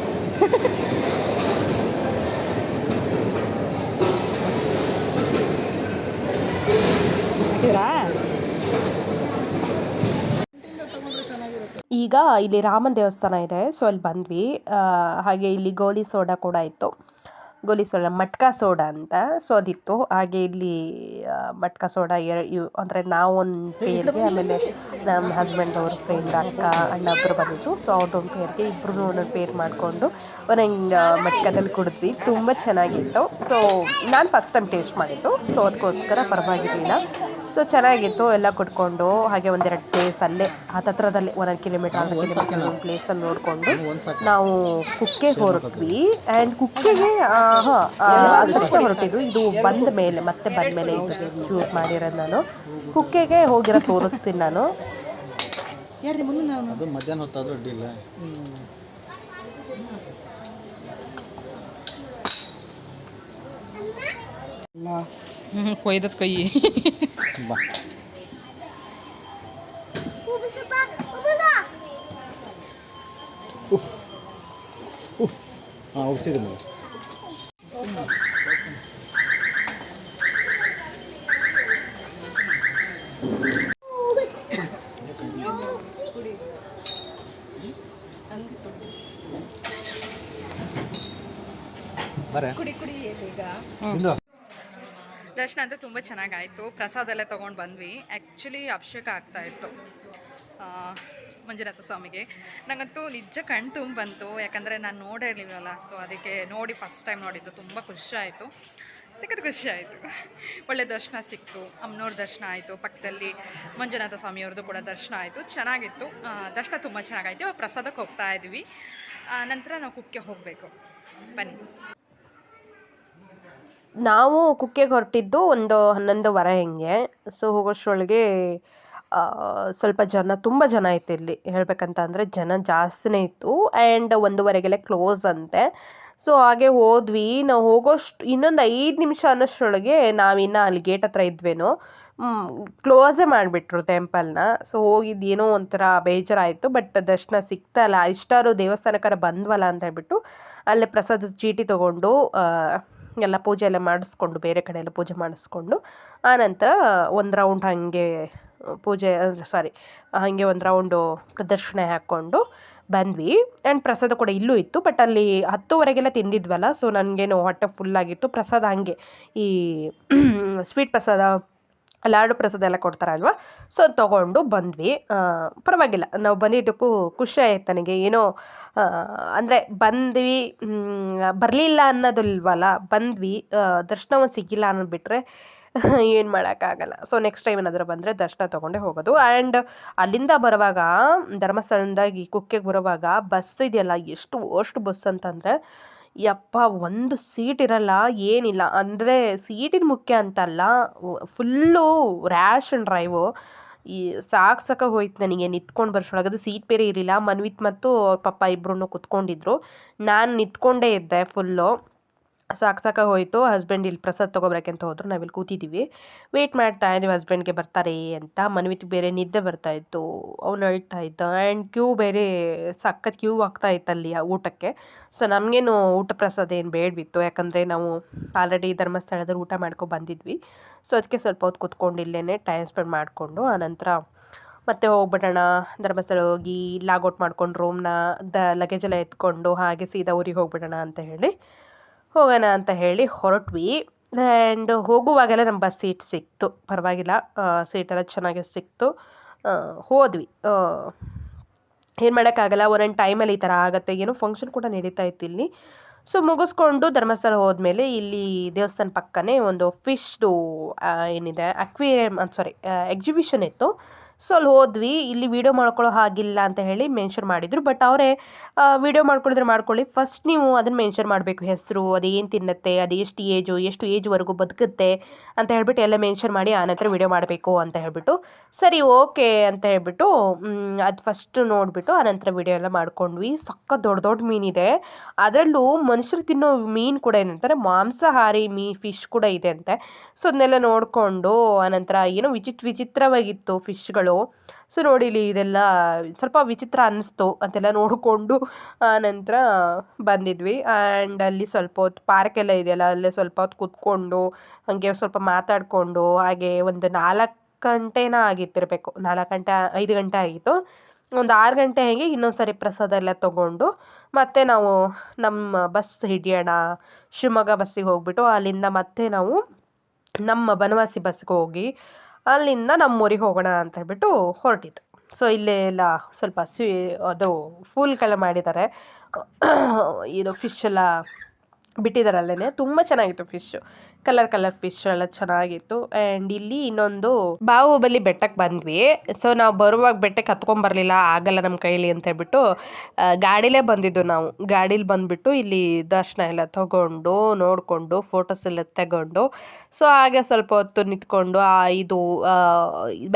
ಈಗ ಇಲ್ಲಿ ರಾಮನ್ ದೇವಸ್ಥಾನ ಇದೆ, ಸೊ ಅಲ್ಲಿ ಬಂದ್ವಿ. ಹಾಗೆ ಇಲ್ಲಿ ಗೋಲಿ ಸೋಡಾ ಕೂಡ ಇತ್ತು. ಗೋಲಿ ಸೋಡಾ, ಮಟ್ಕ ಸೋಡಾ ಅಂತ ಸೊ ಅದಿತ್ತು ಹಾಗೆ ಇಲ್ಲಿ ಮಟ್ಕಾ ಸೋಡಾ ಎರ ಅಂದರೆ ನಾವು ಒಂದು ಪೇರ್ಗೆ ಆಮೇಲೆ ನಮ್ಮ ಹಸ್ಬೆಂಡ್ ಅವ್ರ ಫ್ರೆಂಡ್ ಅಕ್ಕ, ಅಣ್ಣ ಒಬ್ಬರು ಬಂದಿತ್ತು ಸೊ ಅವ್ರದ್ದೊಂದು ಪೇರ್ಗೆ ಇಬ್ಬರು ಒಂದೊಂದು ಪೇರ್ ಮಾಡಿಕೊಂಡು ಒಂದೊಂದು ಮಟ್ಕದಲ್ಲಿ ಕುಡಿದ್ವಿ. ತುಂಬ ಚೆನ್ನಾಗಿತ್ತು. ಸೊ ನಾನು ಫಸ್ಟ್ ಟೈಮ್ ಟೇಸ್ಟ್ ಮಾಡಿದ್ದು. ಸೊ ಅದಕ್ಕೋಸ್ಕರ ಪರವಾಗಿರಲಿಲ್ಲ. ಸೊ ಚೆನ್ನಾಗಿತ್ತು ಎಲ್ಲ ಕುಟ್ಕೊಂಡು ಹಾಗೆ ಒಂದೆರಡು ಪ್ಲೇಸ್ ಅಲ್ಲೇ ಹತ್ತತ್ರದಲ್ಲೇ ಒಂದೊಂದು ಕಿಲೋಮೀಟರ್ ಅರ್ಧ ಕಿಲೋಮೀಟರ್ ಒಂದು ಪ್ಲೇಸಲ್ಲಿ ನೋಡಿಕೊಂಡು ನಾವು ಕುಕ್ಕೆ ಹೊರಟ್ವಿ. ಆ್ಯಂಡ್ ಕುಕ್ಕೆಗೆ ಹಾಂ ಅದು ತಕ್ಷಣ ಹೊರಟಿದ್ದು ಇದು ಬಂದ ಮೇಲೆ ಮತ್ತೆ ಬಂದ ಮೇಲೆ ಶೂಟ್ ಮಾಡಿರೋದು ನಾನು. ಕುಕ್ಕೆಗೆ ಹೋಗಿರೋ ತೋರಿಸ್ತೀನಿ ನಾನು. ಅದು ಮಧ್ಯಾಹ್ನ ಹೊತ್ತಾದ್ರೂ ಅಡ್ಡಿಲ್ಲ. ಹ್ಞೂ ಕೊಯ್ದದ ಕೈ ಬಾ ಹಾಂ ಉಪ್ಸಿದೆ ನೋಡಿ ಬರೇ ಇಂದು ದರ್ಶನ ಅಂತ ತುಂಬ ಚೆನ್ನಾಗಾಯಿತು. ಪ್ರಸಾದ ಎಲ್ಲ ತೊಗೊಂಡು ಬಂದ್ವಿ. ಆ್ಯಕ್ಚುಲಿ ಅಭಿಷೇಕ ಆಗ್ತಾ ಇತ್ತು. ಆ, ಮಂಜುನಾಥ ಸ್ವಾಮಿಗೆ. ನನಗಂತೂ ನಿಜ ಕಣ್ ತುಂಬ ಬಂತು. ಯಾಕಂದರೆ ನಾನು ನೋಡೇ ಇರಲಿಲ್ಲವಲ್ಲ ಸೊ ಅದಕ್ಕೆ ನೋಡಿ ಫಸ್ಟ್ ಟೈಮ್ ನೋಡಿದ್ದು. ತುಂಬ ಖುಷಿ ಆಯಿತು. ಸಿಕ್ಕದ ಖುಷಿ ಆಯಿತು. ಒಳ್ಳೆ ದರ್ಶನ ಸಿಕ್ತು. ಅಮ್ಮನವ್ರ ದರ್ಶನ ಆಯಿತು. ಪಕ್ಕದಲ್ಲಿ ಮಂಜುನಾಥ ಸ್ವಾಮಿಯವ್ರದ್ದು ಕೂಡ ದರ್ಶನ ಆಯಿತು. ಚೆನ್ನಾಗಿತ್ತು. ದರ್ಶನ ತುಂಬ ಚೆನ್ನಾಗಾಯಿತು. ಪ್ರಸಾದಕ್ಕೆ ಹೋಗ್ತಾ ಇದ್ವಿ. ನಂತರ ನಾವು ಕುಕ್ಕೆ ಹೋಗಬೇಕು. ಬನ್ನಿ. ನಾವು ಕುಕ್ಕೆಗೆ ಹೊರಟಿದ್ದು ಒಂದು ಹನ್ನೊಂದುವರೆ ಹಿಂಗೆ. ಸೊ ಹೋಗೋಷ್ಟರೊಳಗೆ ಸ್ವಲ್ಪ ಜನ, ತುಂಬ ಜನ ಇತ್ತು ಇಲ್ಲಿ. ಹೇಳಬೇಕಂತ ಅಂದರೆ ಜನ ಜಾಸ್ತಿನೇ ಇತ್ತು. ಆ್ಯಂಡ್ ಒಂದೂವರೆಗೆಲ್ಲ ಕ್ಲೋಸ್ ಅಂತೆ. ಸೊ ಹಾಗೆ ಹೋದ್ವಿ. ನಾವು ಹೋಗೋಷ್ಟು, ಇನ್ನೊಂದು ಐದು ನಿಮಿಷ ಅನ್ನೋಷ್ಟರೊಳಗೆ ನಾವಿನ್ನು ಅಲ್ಲಿ ಗೇಟ್ ಹತ್ರ ಇದ್ವೇನೋ ಕ್ಲೋಸೇ ಮಾಡಿಬಿಟ್ರು ಟೆಂಪಲ್ನ ಸೊ ಹೋಗಿದ್ದು ಏನೋ ಒಂಥರ ಬೇಜಾರಾಯಿತು. ಬಟ್ ದರ್ಶನ ಸಿಗ್ತಲ್ಲ ಇಷ್ಟಾರು ದೇವಸ್ಥಾನಕ್ಕಾರ ಬಂದ್ವಲ್ಲ ಅಂತ ಹೇಳ್ಬಿಟ್ಟು ಅಲ್ಲೇ ಪ್ರಸಾದದ ಚೀಟಿ ತೊಗೊಂಡು ಎಲ್ಲ ಪೂಜೆ ಎಲ್ಲ ಮಾಡಿಸ್ಕೊಂಡು, ಬೇರೆ ಕಡೆ ಎಲ್ಲ ಪೂಜೆ ಮಾಡಿಸ್ಕೊಂಡು ಆನಂತರ ಒಂದು ರೌಂಡ್ ಹಾಗೆ ಪೂಜೆ, ಅಂದರೆ ಸಾರಿ ಹಾಗೆ ಒಂದು ರೌಂಡು ಪ್ರದರ್ಶನ ಹಾಕ್ಕೊಂಡು ಬಂದ್ವಿ. ಆ್ಯಂಡ್ ಪ್ರಸಾದ ಕೂಡ ಇಲ್ಲೂ ಇತ್ತು ಬಟ್ ಅಲ್ಲಿ ಹತ್ತುವರೆಗೆಲ್ಲ ತಿಂದಿದ್ವಲ್ಲ ಸೊ ನನಗೇನು ಹೊಟ್ಟೆ ಫುಲ್ಲಾಗಿತ್ತು ಪ್ರಸಾದ ಹಾಗೆ ಈ ಸ್ವೀಟ್ ಪ್ರಸಾದ ಲಾಡು ಪ್ರಸಾದ ಎಲ್ಲ ಕೊಡ್ತಾರಲ್ವ? ಸೊ ಅದು ತೊಗೊಂಡು ಬಂದ್ವಿ. ಪರವಾಗಿಲ್ಲ. ನಾವು ಬಂದಿದ್ದಕ್ಕೂ ಖುಷಿ ಆಯ್ತು ನನಗೆ. ಏನೋ ಅಂದರೆ ಬಂದ್ವಿ ಬರಲಿಲ್ಲ ಅನ್ನೋದಿಲ್ವಲ್ಲ, ಬಂದ್ವಿ. ದರ್ಶನ ಒಂದು ಸಿಕ್ಕಿಲ್ಲ ಅನ್ನೋದು ಬಿಟ್ಟರೆ ಏನು ಮಾಡೋಕ್ಕಾಗಲ್ಲ. ಸೊ ನೆಕ್ಸ್ಟ್ ಟೈಮ್ ಏನಾದರೂ ಬಂದರೆ ದರ್ಶನ ತೊಗೊಂಡೇ ಹೋಗೋದು. ಆ್ಯಂಡ್ ಅಲ್ಲಿಂದ ಬರುವಾಗ, ಧರ್ಮಸ್ಥಳದಿಂದ ಈ ಕುಕ್ಕೆಗೆ ಬರುವಾಗ ಬಸ್ ಇದೆಯಲ್ಲ, ಎಷ್ಟು ಅಷ್ಟು ಬಸ್ ಅಂತಂದರೆ ಯಪ್ಪ, ಒಂದು ಸೀಟ್ ಇರಲ್ಲ, ಏನಿಲ್ಲ. ಅಂದರೆ ಸೀಟಿನ ಮುಖ್ಯ ಅಂತಲ್ಲ ಫುಲ್ಲು ರ್ಯಾಶ್ ಆ್ಯಂಡ್ ಡ್ರೈವು ಈ ಸಾಕು ಸಾಕಾಗಿ ಹೋಯ್ತು ನನಗೆ, ನಿಂತ್ಕೊಂಡು ಬರ್ಸೊಳಗೆ. ಅದು ಸೀಟ್ ಬೇರೆ ಇರಲಿಲ್ಲ. ಮನ್ವಿತ್ ಮತ್ತು ಅವ್ರ ಪಪ್ಪ ಇಬ್ಬರೂ ಕುತ್ಕೊಂಡಿದ್ರು. ನಾನು ನಿಂತ್ಕೊಂಡೇ ಇದ್ದೆ ಫುಲ್ಲು ಸಾಕು ಸಾಕ ಹೋಯಿತು ಹಸ್ಬೆಂಡ್ ಇಲ್ಲಿ ಪ್ರಸಾದ್ ತೊಗೊಬರಕ್ಕೆ ಅಂತ ಹೋದ್ರು. ನಾವಿಲ್ಲಿ ಕೂತಿದ್ದೀವಿ ವೇಟ್ ಮಾಡ್ತಾ ಇದ್ದೀವಿ ಹಸ್ಬೆಂಡ್ಗೆ ಬರ್ತಾರೆ ಅಂತ. ಮನ್ವಿತ್ ಬೇರೆ ನಿದ್ದೆ ಬರ್ತಾ ಇತ್ತು. ಅವ್ನು ಅಳ್ತಾ ಇದ್ದ. ಆ್ಯಂಡ್ ಕ್ಯೂ ಬೇರೆ ಸಖತ್ ಕ್ಯೂ ಆಗ್ತಾ ಇತ್ತು ಅಲ್ಲಿ ಆ ಊಟಕ್ಕೆ. ಸೊ ನಮಗೇನು ಊಟ ಪ್ರಸಾದ ಏನು ಬೇಡವಿತ್ತು ಯಾಕಂದರೆ ನಾವು ಆಲ್ರೆಡಿ ಧರ್ಮಸ್ಥಳದಲ್ಲಿ ಊಟ ಮಾಡ್ಕೊಂಡು ಬಂದಿದ್ವಿ. ಸೊ ಅದಕ್ಕೆ ಸ್ವಲ್ಪ ಹೊತ್ತು ಕೂತ್ಕೊಂಡು ಇಲ್ಲೇ ಟೈಮ್ ಸ್ಪೆಂಡ್ ಮಾಡಿಕೊಂಡು ಆನಂತರ ಮತ್ತೆ ಹೋಗ್ಬಿಡೋಣ. ಧರ್ಮಸ್ಥಳ ಹೋಗಿ ಲಾಗೌಟ್ ಮಾಡ್ಕೊಂಡು ರೂಮ್ನ ದ ಲಗೇಜ್ ಎಲ್ಲ ಎತ್ಕೊಂಡು ಹಾಗೆ ಸೀದಾ ಊರಿಗೆ ಹೋಗ್ಬಿಡೋಣ ಅಂತ ಹೇಳಿ ಹೋಗೋಣ ಅಂತ ಹೇಳಿ ಹೊರಟ್ವಿ. ಆ್ಯಂಡ್ ಹೋಗುವಾಗೆಲ್ಲ ನಮ್ಮ ಬಸ್ ಸೀಟ್ ಸಿಕ್ತು. ಪರವಾಗಿಲ್ಲ ಸೀಟೆಲ್ಲ ಚೆನ್ನಾಗಿ ಸಿಕ್ತು. ಹೋದ್ವಿ. ಏನು ಮಾಡೋಕ್ಕಾಗಲ್ಲ, ಒಂದೊಂದು ಟೈಮಲ್ಲಿ ಈ ಥರ ಆಗುತ್ತೆ. ಏನೋ ಫಂಕ್ಷನ್ ಕೂಡ ನಡೀತಾ ಇತ್ತು ಇಲ್ಲಿ. ಸೊ ಮುಗಿಸ್ಕೊಂಡು ಧರ್ಮಸ್ಥಳ ಹೋದ್ಮೇಲೆ ಇಲ್ಲಿ ದೇವಸ್ಥಾನ ಪಕ್ಕನೇ ಒಂದು ಫಿಶ್ದು ಏನಿದೆ ಅಕ್ವೇರಿಯಮ್ ಸಾರಿ ಎಕ್ಸಿಬಿಷನ್ ಇತ್ತು. ಸೊ ಅಲ್ಲಿ ಹೋದ್ವಿ, ಇಲ್ಲಿ ವೀಡಿಯೋ ಮಾಡ್ಕೊಳ್ಳೋ ಹಾಗಿಲ್ಲ ಅಂತ ಹೇಳಿ ಮೆನ್ಷನ್ ಮಾಡಿದರು. ಬಟ್ ಅವರೇ ವೀಡಿಯೋ ಮಾಡ್ಕೊಳಿದ್ರೆ ಮಾಡ್ಕೊಳ್ಳಿ. ಫಸ್ಟ್ ನೀವು ಅದನ್ನು ಮೆನ್ಷನ್ ಮಾಡಬೇಕು. ಹೆಸರು, ಅದು ಏನು ತಿನ್ನುತ್ತೆ, ಅದು ಎಷ್ಟು ಏಜು ಎಷ್ಟು ಏಜ್ವರೆಗೂ ಬದುಕುತ್ತೆ ಅಂತ ಹೇಳ್ಬಿಟ್ಟು ಎಲ್ಲ ಮೆನ್ಷನ್ ಮಾಡಿ ಆನಂತರ ವೀಡಿಯೋ ಮಾಡಬೇಕು ಅಂತ ಹೇಳ್ಬಿಟ್ಟು. ಸರಿ ಓಕೆ ಅಂತ ಹೇಳ್ಬಿಟ್ಟು ಅದು ಫಸ್ಟ್ ನೋಡಿಬಿಟ್ಟು ಆನಂತರ ವೀಡಿಯೋ ಎಲ್ಲ ಮಾಡ್ಕೊಂಡ್ವಿ. ಸಕ್ಕ ದೊಡ್ಡ ದೊಡ್ಡ ಮೀನಿದೆ ಅದರಲ್ಲೂ ಮನುಷ್ಯರು ತಿನ್ನೋ ಮೀನು ಕೂಡ ಏನಂತಾರೆ ಮಾಂಸಾಹಾರಿ ಮೀ ಫಿಶ್ ಕೂಡ ಇದೆ ಅಂತೆ. ಸೊ ಅದನ್ನೆಲ್ಲ ನೋಡಿಕೊಂಡು ಆನಂತರ ಏನೋ ವಿಚಿತ್ರ ವಿಚಿತ್ರವಾಗಿತ್ತು ಫಿಶ್ಗಳು ಸೊ ನೋಡಿ ಇಲ್ಲಿ ಇದೆಲ್ಲ ಸ್ವಲ್ಪ ವಿಚಿತ್ರ ಅನ್ನಿಸ್ತು ಅಂತೆಲ್ಲ ನೋಡಿಕೊಂಡು ನಂತರ ಬಂದಿದ್ವಿ. ಆ್ಯಂಡ್ ಅಲ್ಲಿ ಸ್ವಲ್ಪ ಹೊತ್ತು ಪಾರ್ಕ್ ಎಲ್ಲ ಇದೆಯಲ್ಲ, ಅಲ್ಲೇ ಸ್ವಲ್ಪ ಹೊತ್ತು ಕೂತ್ಕೊಂಡು, ಹಾಗೆ ಸ್ವಲ್ಪ ಮಾತಾಡಿಕೊಂಡು, ಹಾಗೆ ಒಂದು ನಾಲ್ಕು ಗಂಟೆನ ಆಗಿತ್ತಿರಬೇಕು. ನಾಲ್ಕು ಗಂಟೆ, ಐದು ಗಂಟೆ ಆಗಿತ್ತು. ಒಂದು ಆರು ಗಂಟೆ ಹಾಗೆ ಇನ್ನೊಂದು ಸರಿ ಪ್ರಸಾದ ಎಲ್ಲ ತೊಗೊಂಡು, ಮತ್ತೆ ನಾವು ನಮ್ಮ ಬಸ್ ಹಿಡಿಯೋಣ, ಶಿವಮೊಗ್ಗ ಬಸ್ಸಿಗೆ ಹೋಗ್ಬಿಟ್ಟು ಅಲ್ಲಿಂದ ಮತ್ತೆ ನಾವು ನಮ್ಮ ಬನವಾಸಿ ಬಸ್ಗೆ ಹೋಗಿ ಅಲ್ಲಿಂದ ನಮ್ಮೂರಿಗೆ ಹೋಗೋಣ ಅಂತ ಹೇಳ್ಬಿಟ್ಟು ಹೊರಟಿತ್ತು ಸೊ ಇಲ್ಲೇ ಎಲ್ಲ ಸ್ವಲ್ಪ ಸ್ವೀ ಅದು ಫೂಲ್ಗಳ ಮಾಡಿದ್ದಾರೆ. ಇದು ಫಿಶ್ ಎಲ್ಲ ಬಿಟ್ಟಿದ್ದಾರೆ ಅಲ್ಲೇ ತುಂಬ ಚೆನ್ನಾಗಿತ್ತು ಫಿಶ್ಶು ಕಲರ್ ಕಲರ್ ಫಿಶ್ ಎಲ್ಲ ಚೆನ್ನಾಗಿತ್ತು. ಅಂಡ್ ಇಲ್ಲಿ ಇನ್ನೊಂದು ಬಾಹುಬಲಿ ಬೆಟ್ಟಕ್ಕೆ ಬಂದ್ವಿ. ಸೊ ನಾವು ಬರುವಾಗ ಬೆಟ್ಟಕ್ಕೆ ಹತ್ಕೊಂಬರ್ಲಿಲ್ಲ ಆಗಲ್ಲ ನಮ್ಮ ಕೈಲಿ ಅಂತ ಹೇಳ್ಬಿಟ್ಟು ಗಾಡಿಲೇ ಬಂದಿದ್ದು ನಾವು. ಗಾಡೀಲಿ ಬಂದ್ಬಿಟ್ಟು ಇಲ್ಲಿ ದರ್ಶನ ಎಲ್ಲ ತಗೊಂಡು, ನೋಡಿಕೊಂಡು ಫೋಟೋಸ್ ಎಲ್ಲ ತಗೊಂಡು. ಸೊ ಹಾಗೆ ಸ್ವಲ್ಪ ಹೊತ್ತು ನಿಂತ್ಕೊಂಡು ಆ ಇದು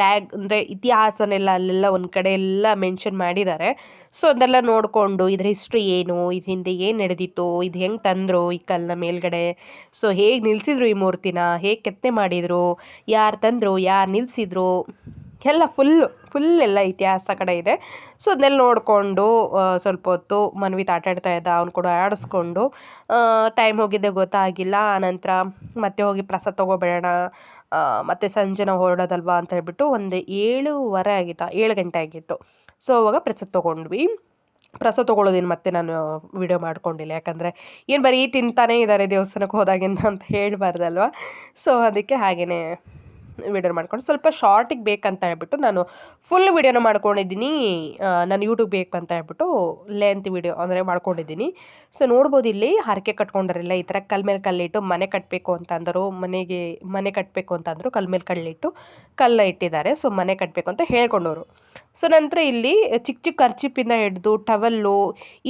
ಬ್ಯಾಗ್ ಅಂದರೆ ಇತಿಹಾಸನೆಲ್ಲ ಅಲ್ಲೆಲ್ಲ ಒಂದು ಕಡೆ ಎಲ್ಲ ಮೆನ್ಷನ್ ಮಾಡಿದ್ದಾರೆ. ಸೊ ಅದೆಲ್ಲ ನೋಡಿಕೊಂಡು, ಇದ್ರ ಹಿಸ್ಟ್ರಿ ಏನು, ಇದು ಹಿಂದೆ ಏನು ನಡೆದಿತ್ತು, ಇದು ಹೆಂಗೆ ತಂದರು ಈ ಕಲ್ಲನ್ನ ಮೇಲ್ಗಡೆ. ಸೊ ಹೇಗೆ ನಿಲ್ಲಿಸಿದ್ರು ಈ ಮೂರ್ತಿನ ಹೇಗೆ ಕೆತ್ತನೆ ಮಾಡಿದರು? ಯಾರು ತಂದರು? ಯಾರು ನಿಲ್ಲಿಸಿದ್ರು ಎಲ್ಲ ಫುಲ್ಲು ಫುಲ್ ಎಲ್ಲ ಇತಿಹಾಸ ಕಡೆ ಇದೆ. ಸೊ ಅದನ್ನೆಲ್ಲ ನೋಡಿಕೊಂಡು ಸ್ವಲ್ಪ ಹೊತ್ತು ಮನ್ವಿತ್ ಆಟ ಆಡ್ತಾ ಇದ್ದ. ಅವ್ನು ಕೂಡ ಆಡಿಸ್ಕೊಂಡು ಟೈಮ್ ಹೋಗಿದ್ದೆ ಗೊತ್ತಾಗಿಲ್ಲ. ಆನಂತರ ಮತ್ತೆ ಹೋಗಿ ಪ್ರಸಾದ ತೊಗೊಬೇಡ ಮತ್ತು ಸಂಜೆ ನಾವು ಹೊರಡೋದಲ್ವಾ ಅಂತ ಹೇಳ್ಬಿಟ್ಟು ಒಂದು ಏಳುವರೆ ಆಗಿತ್ತು, ಏಳು ಗಂಟೆ ಆಗಿತ್ತು. ಸೊ ಅವಾಗ ಪ್ರಸಾದ ತೊಗೊಂಡ್ವಿ. ಪ್ರಸಾದ ತೊಗೊಳ್ಳೋದೇನು ಮತ್ತೆ ನಾನು ವಿಡಿಯೋ ಮಾಡ್ಕೊಂಡಿಲ್ಲ. ಯಾಕಂದರೆ ಏನು ಬರೀ ತಿಂತಾನೇ ಇದ್ದಾರೆ ದೇವಸ್ಥಾನಕ್ಕೆ ಹೋದಾಗಿಂದ ಅಂತ ಹೇಳಬಾರ್ದಲ್ವ? ಸೊ ಅದಕ್ಕೆ ಹಾಗೇ ವಿಡಿಯೋ ಮಾಡ್ಕೊಂಡು ಸ್ವಲ್ಪ ಶಾರ್ಟಿಗೆ ಬೇಕಂತ ಹೇಳ್ಬಿಟ್ಟು ನಾನು ಫುಲ್ ವಿಡಿಯೋನ ಮಾಡ್ಕೊಂಡಿದ್ದೀನಿ. ನಾನು ಯೂಟ್ಯೂಬ್ ಬೇಕು ಅಂತ ಹೇಳ್ಬಿಟ್ಟು ಲೆಂತ್ ವಿಡಿಯೋ ಅಂದರೆ ಮಾಡ್ಕೊಂಡಿದ್ದೀನಿ. ಸೊ ನೋಡ್ಬೋದು ಇಲ್ಲಿ ಹರಕೆ ಕಟ್ಕೊಂಡರಿಲ್ಲ ಈ ಥರ ಕಲ್ ಮೇಲೆ ಕಲ್ಲಿಟ್ಟು ಮನೆ ಕಟ್ಟಬೇಕು ಅಂತ ಅಂದರು, ಮನೆಗೆ ಮನೆ ಕಟ್ಟಬೇಕು ಅಂತ ಅಂದರು, ಕಲ್ ಮೇಲೆ ಕಲ್ಲಿಟ್ಟು ಕಲ್ಲ ಇಟ್ಟಿದ್ದಾರೆ. ಸೊ ಮನೆ ಕಟ್ಟಬೇಕು ಅಂತ ಹೇಳ್ಕೊಂಡವರು. ಸೊ ನಂತರ ಇಲ್ಲಿ ಚಿಕ್ಕ ಚಿಕ್ಕ ಕರ್ಚಿಪ್ಪಿಂದ ಹಿಡಿದು, ಟವಲ್ಲು,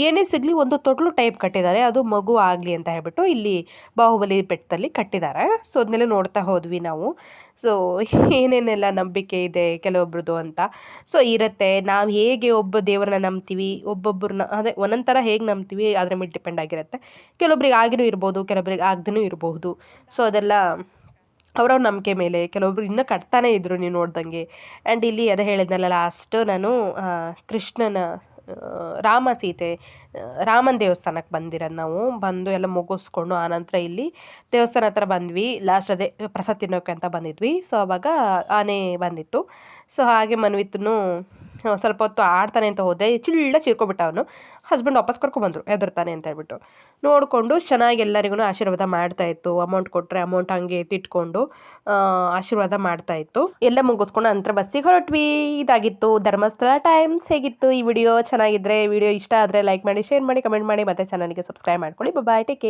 ಏನೇ ಸಿಗಲಿ ಒಂದು ತೊಟ್ಲು ಟೈಪ್ ಕಟ್ಟಿದ್ದಾರೆ. ಅದು ಮಗು ಆಗಲಿ ಅಂತ ಹೇಳ್ಬಿಟ್ಟು ಇಲ್ಲಿ ಬಾಹುಬಲಿ ಬೆಟ್ಟದಲ್ಲಿ ಕಟ್ಟಿದ್ದಾರೆ. ಸೊ ಅದನ್ನೆಲ್ಲ ನೋಡ್ತಾ ಹೋದ್ವಿ ನಾವು. ಸೊ, ಏನೇನೆಲ್ಲ ನಂಬಿಕೆ ಇದೆ ಕೆಲವೊಬ್ರದ್ದು ಅಂತ. ಸೊ, ಇರುತ್ತೆ. ನಾವು ಹೇಗೆ ಒಬ್ಬ ದೇವರನ್ನ ನಂಬ್ತೀವಿ ಒಬ್ಬೊಬ್ಬರನ್ನ ಅದೇ ಒಂದೊಂದು ಥರ ಹೇಗೆ ನಂಬ್ತೀವಿ, ಅದ್ರ ಮೇಲೆ ಡಿಪೆಂಡ್ ಆಗಿರುತ್ತೆ. ಕೆಲವೊಬ್ರಿಗೆ ಆಗಿನೂ ಇರ್ಬೋದು, ಕೆಲವೊಬ್ರಿಗೆ ಆಗ್ದೂ ಇರಬಹುದು ಸೊ, ಅದೆಲ್ಲ ಅವ್ರವ್ರ ನಂಬಿಕೆ ಮೇಲೆ ಕೆಲವೊಬ್ರು ಇನ್ನೂ ಕಟ್ತಾನೇ ಇದ್ದರು ನೀವು ನೋಡ್ದಂಗೆ. ಆ್ಯಂಡ್ ಇಲ್ಲಿ ಅದೇ ಹೇಳಿದ್ನಲ್ಲ ಲಾಸ್ಟ್ ನಾನು ಕೃಷ್ಣನ ರಾಮ ಸೀತೆ, ರಾಮನ ದೇವಸ್ಥಾನಕ್ಕೆ ಬಂದಿರೋದು ನಾವು. ಬಂದು ಎಲ್ಲ ಮುಗಿಸ್ಕೊಂಡು ಆನಂತರ ಇಲ್ಲಿ ದೇವಸ್ಥಾನ ಹತ್ರ ಬಂದ್ವಿ. ಲಾಸ್ಟ್ ಅದೇ ಪ್ರಸಾದ ತಿನ್ನೋಕೆ ಅಂತ ಬಂದಿದ್ವಿ. ಸೊ ಅವಾಗ ಆನೆ ಬಂದಿತ್ತು. ಸೊ ಹಾಗೆ ಮನ್ವಿತ್ನು ಸ್ವಲ್ಪ ಹೊತ್ತು ಆಡ್ತಾನೆ ಅಂತ ಹೋದೆ. ಚಿಳ್ಳ ಚೀರ್ಕೊಬಿಟ್ಟ ಅವನು. ಹಸ್ಬೆಂಡ್ ವಾಪಸ್ ಕರ್ಕೊಂಬಂದರು ಹೆದರ್ತಾನೆ ಅಂತ ಹೇಳ್ಬಿಟ್ಟು. ನೋಡಿಕೊಂಡು ಚೆನ್ನಾಗಿ ಎಲ್ಲರಿಗೂ ಆಶೀರ್ವಾದ ಮಾಡ್ತಾ ಇತ್ತು. ಅಮೌಂಟ್ ಕೊಟ್ಟರೆ ಅಮೌಂಟ್ ಹಂಗೆ ಎತ್ತಿಟ್ಕೊಂಡು ಆಶೀರ್ವಾದ ಮಾಡ್ತಾ ಇತ್ತು. ಎಲ್ಲ ಮುಗಿಸ್ಕೊಂಡು ನಂತರ ಬಸ್ಸಿಗೆ ಹೊರಟ್ವಿ. ಇದಾಗಿತ್ತು. ಧರ್ಮಸ್ಥಳ ಟೈಮ್ಸ್ ಹೇಗಿತ್ತು ಈ ವಿಡಿಯೋ ಚೆನ್ನಾಗಿದ್ರೆ ವಿಡಿಯೋ ಇಷ್ಟ ಆದರೆ ಲೈಕ್ ಮಾಡಿ ಶೇರ್ ಮಾಡಿ ಕಮೆಂಟ್ ಮಾಡಿ. ಮತ್ತೆ ಚಾನಲ್ಗೆ ಸಬ್ಸ್ಕ್ರೈಬ್ ಮಾಡ್ಕೊಳ್ಳಿ. Bye take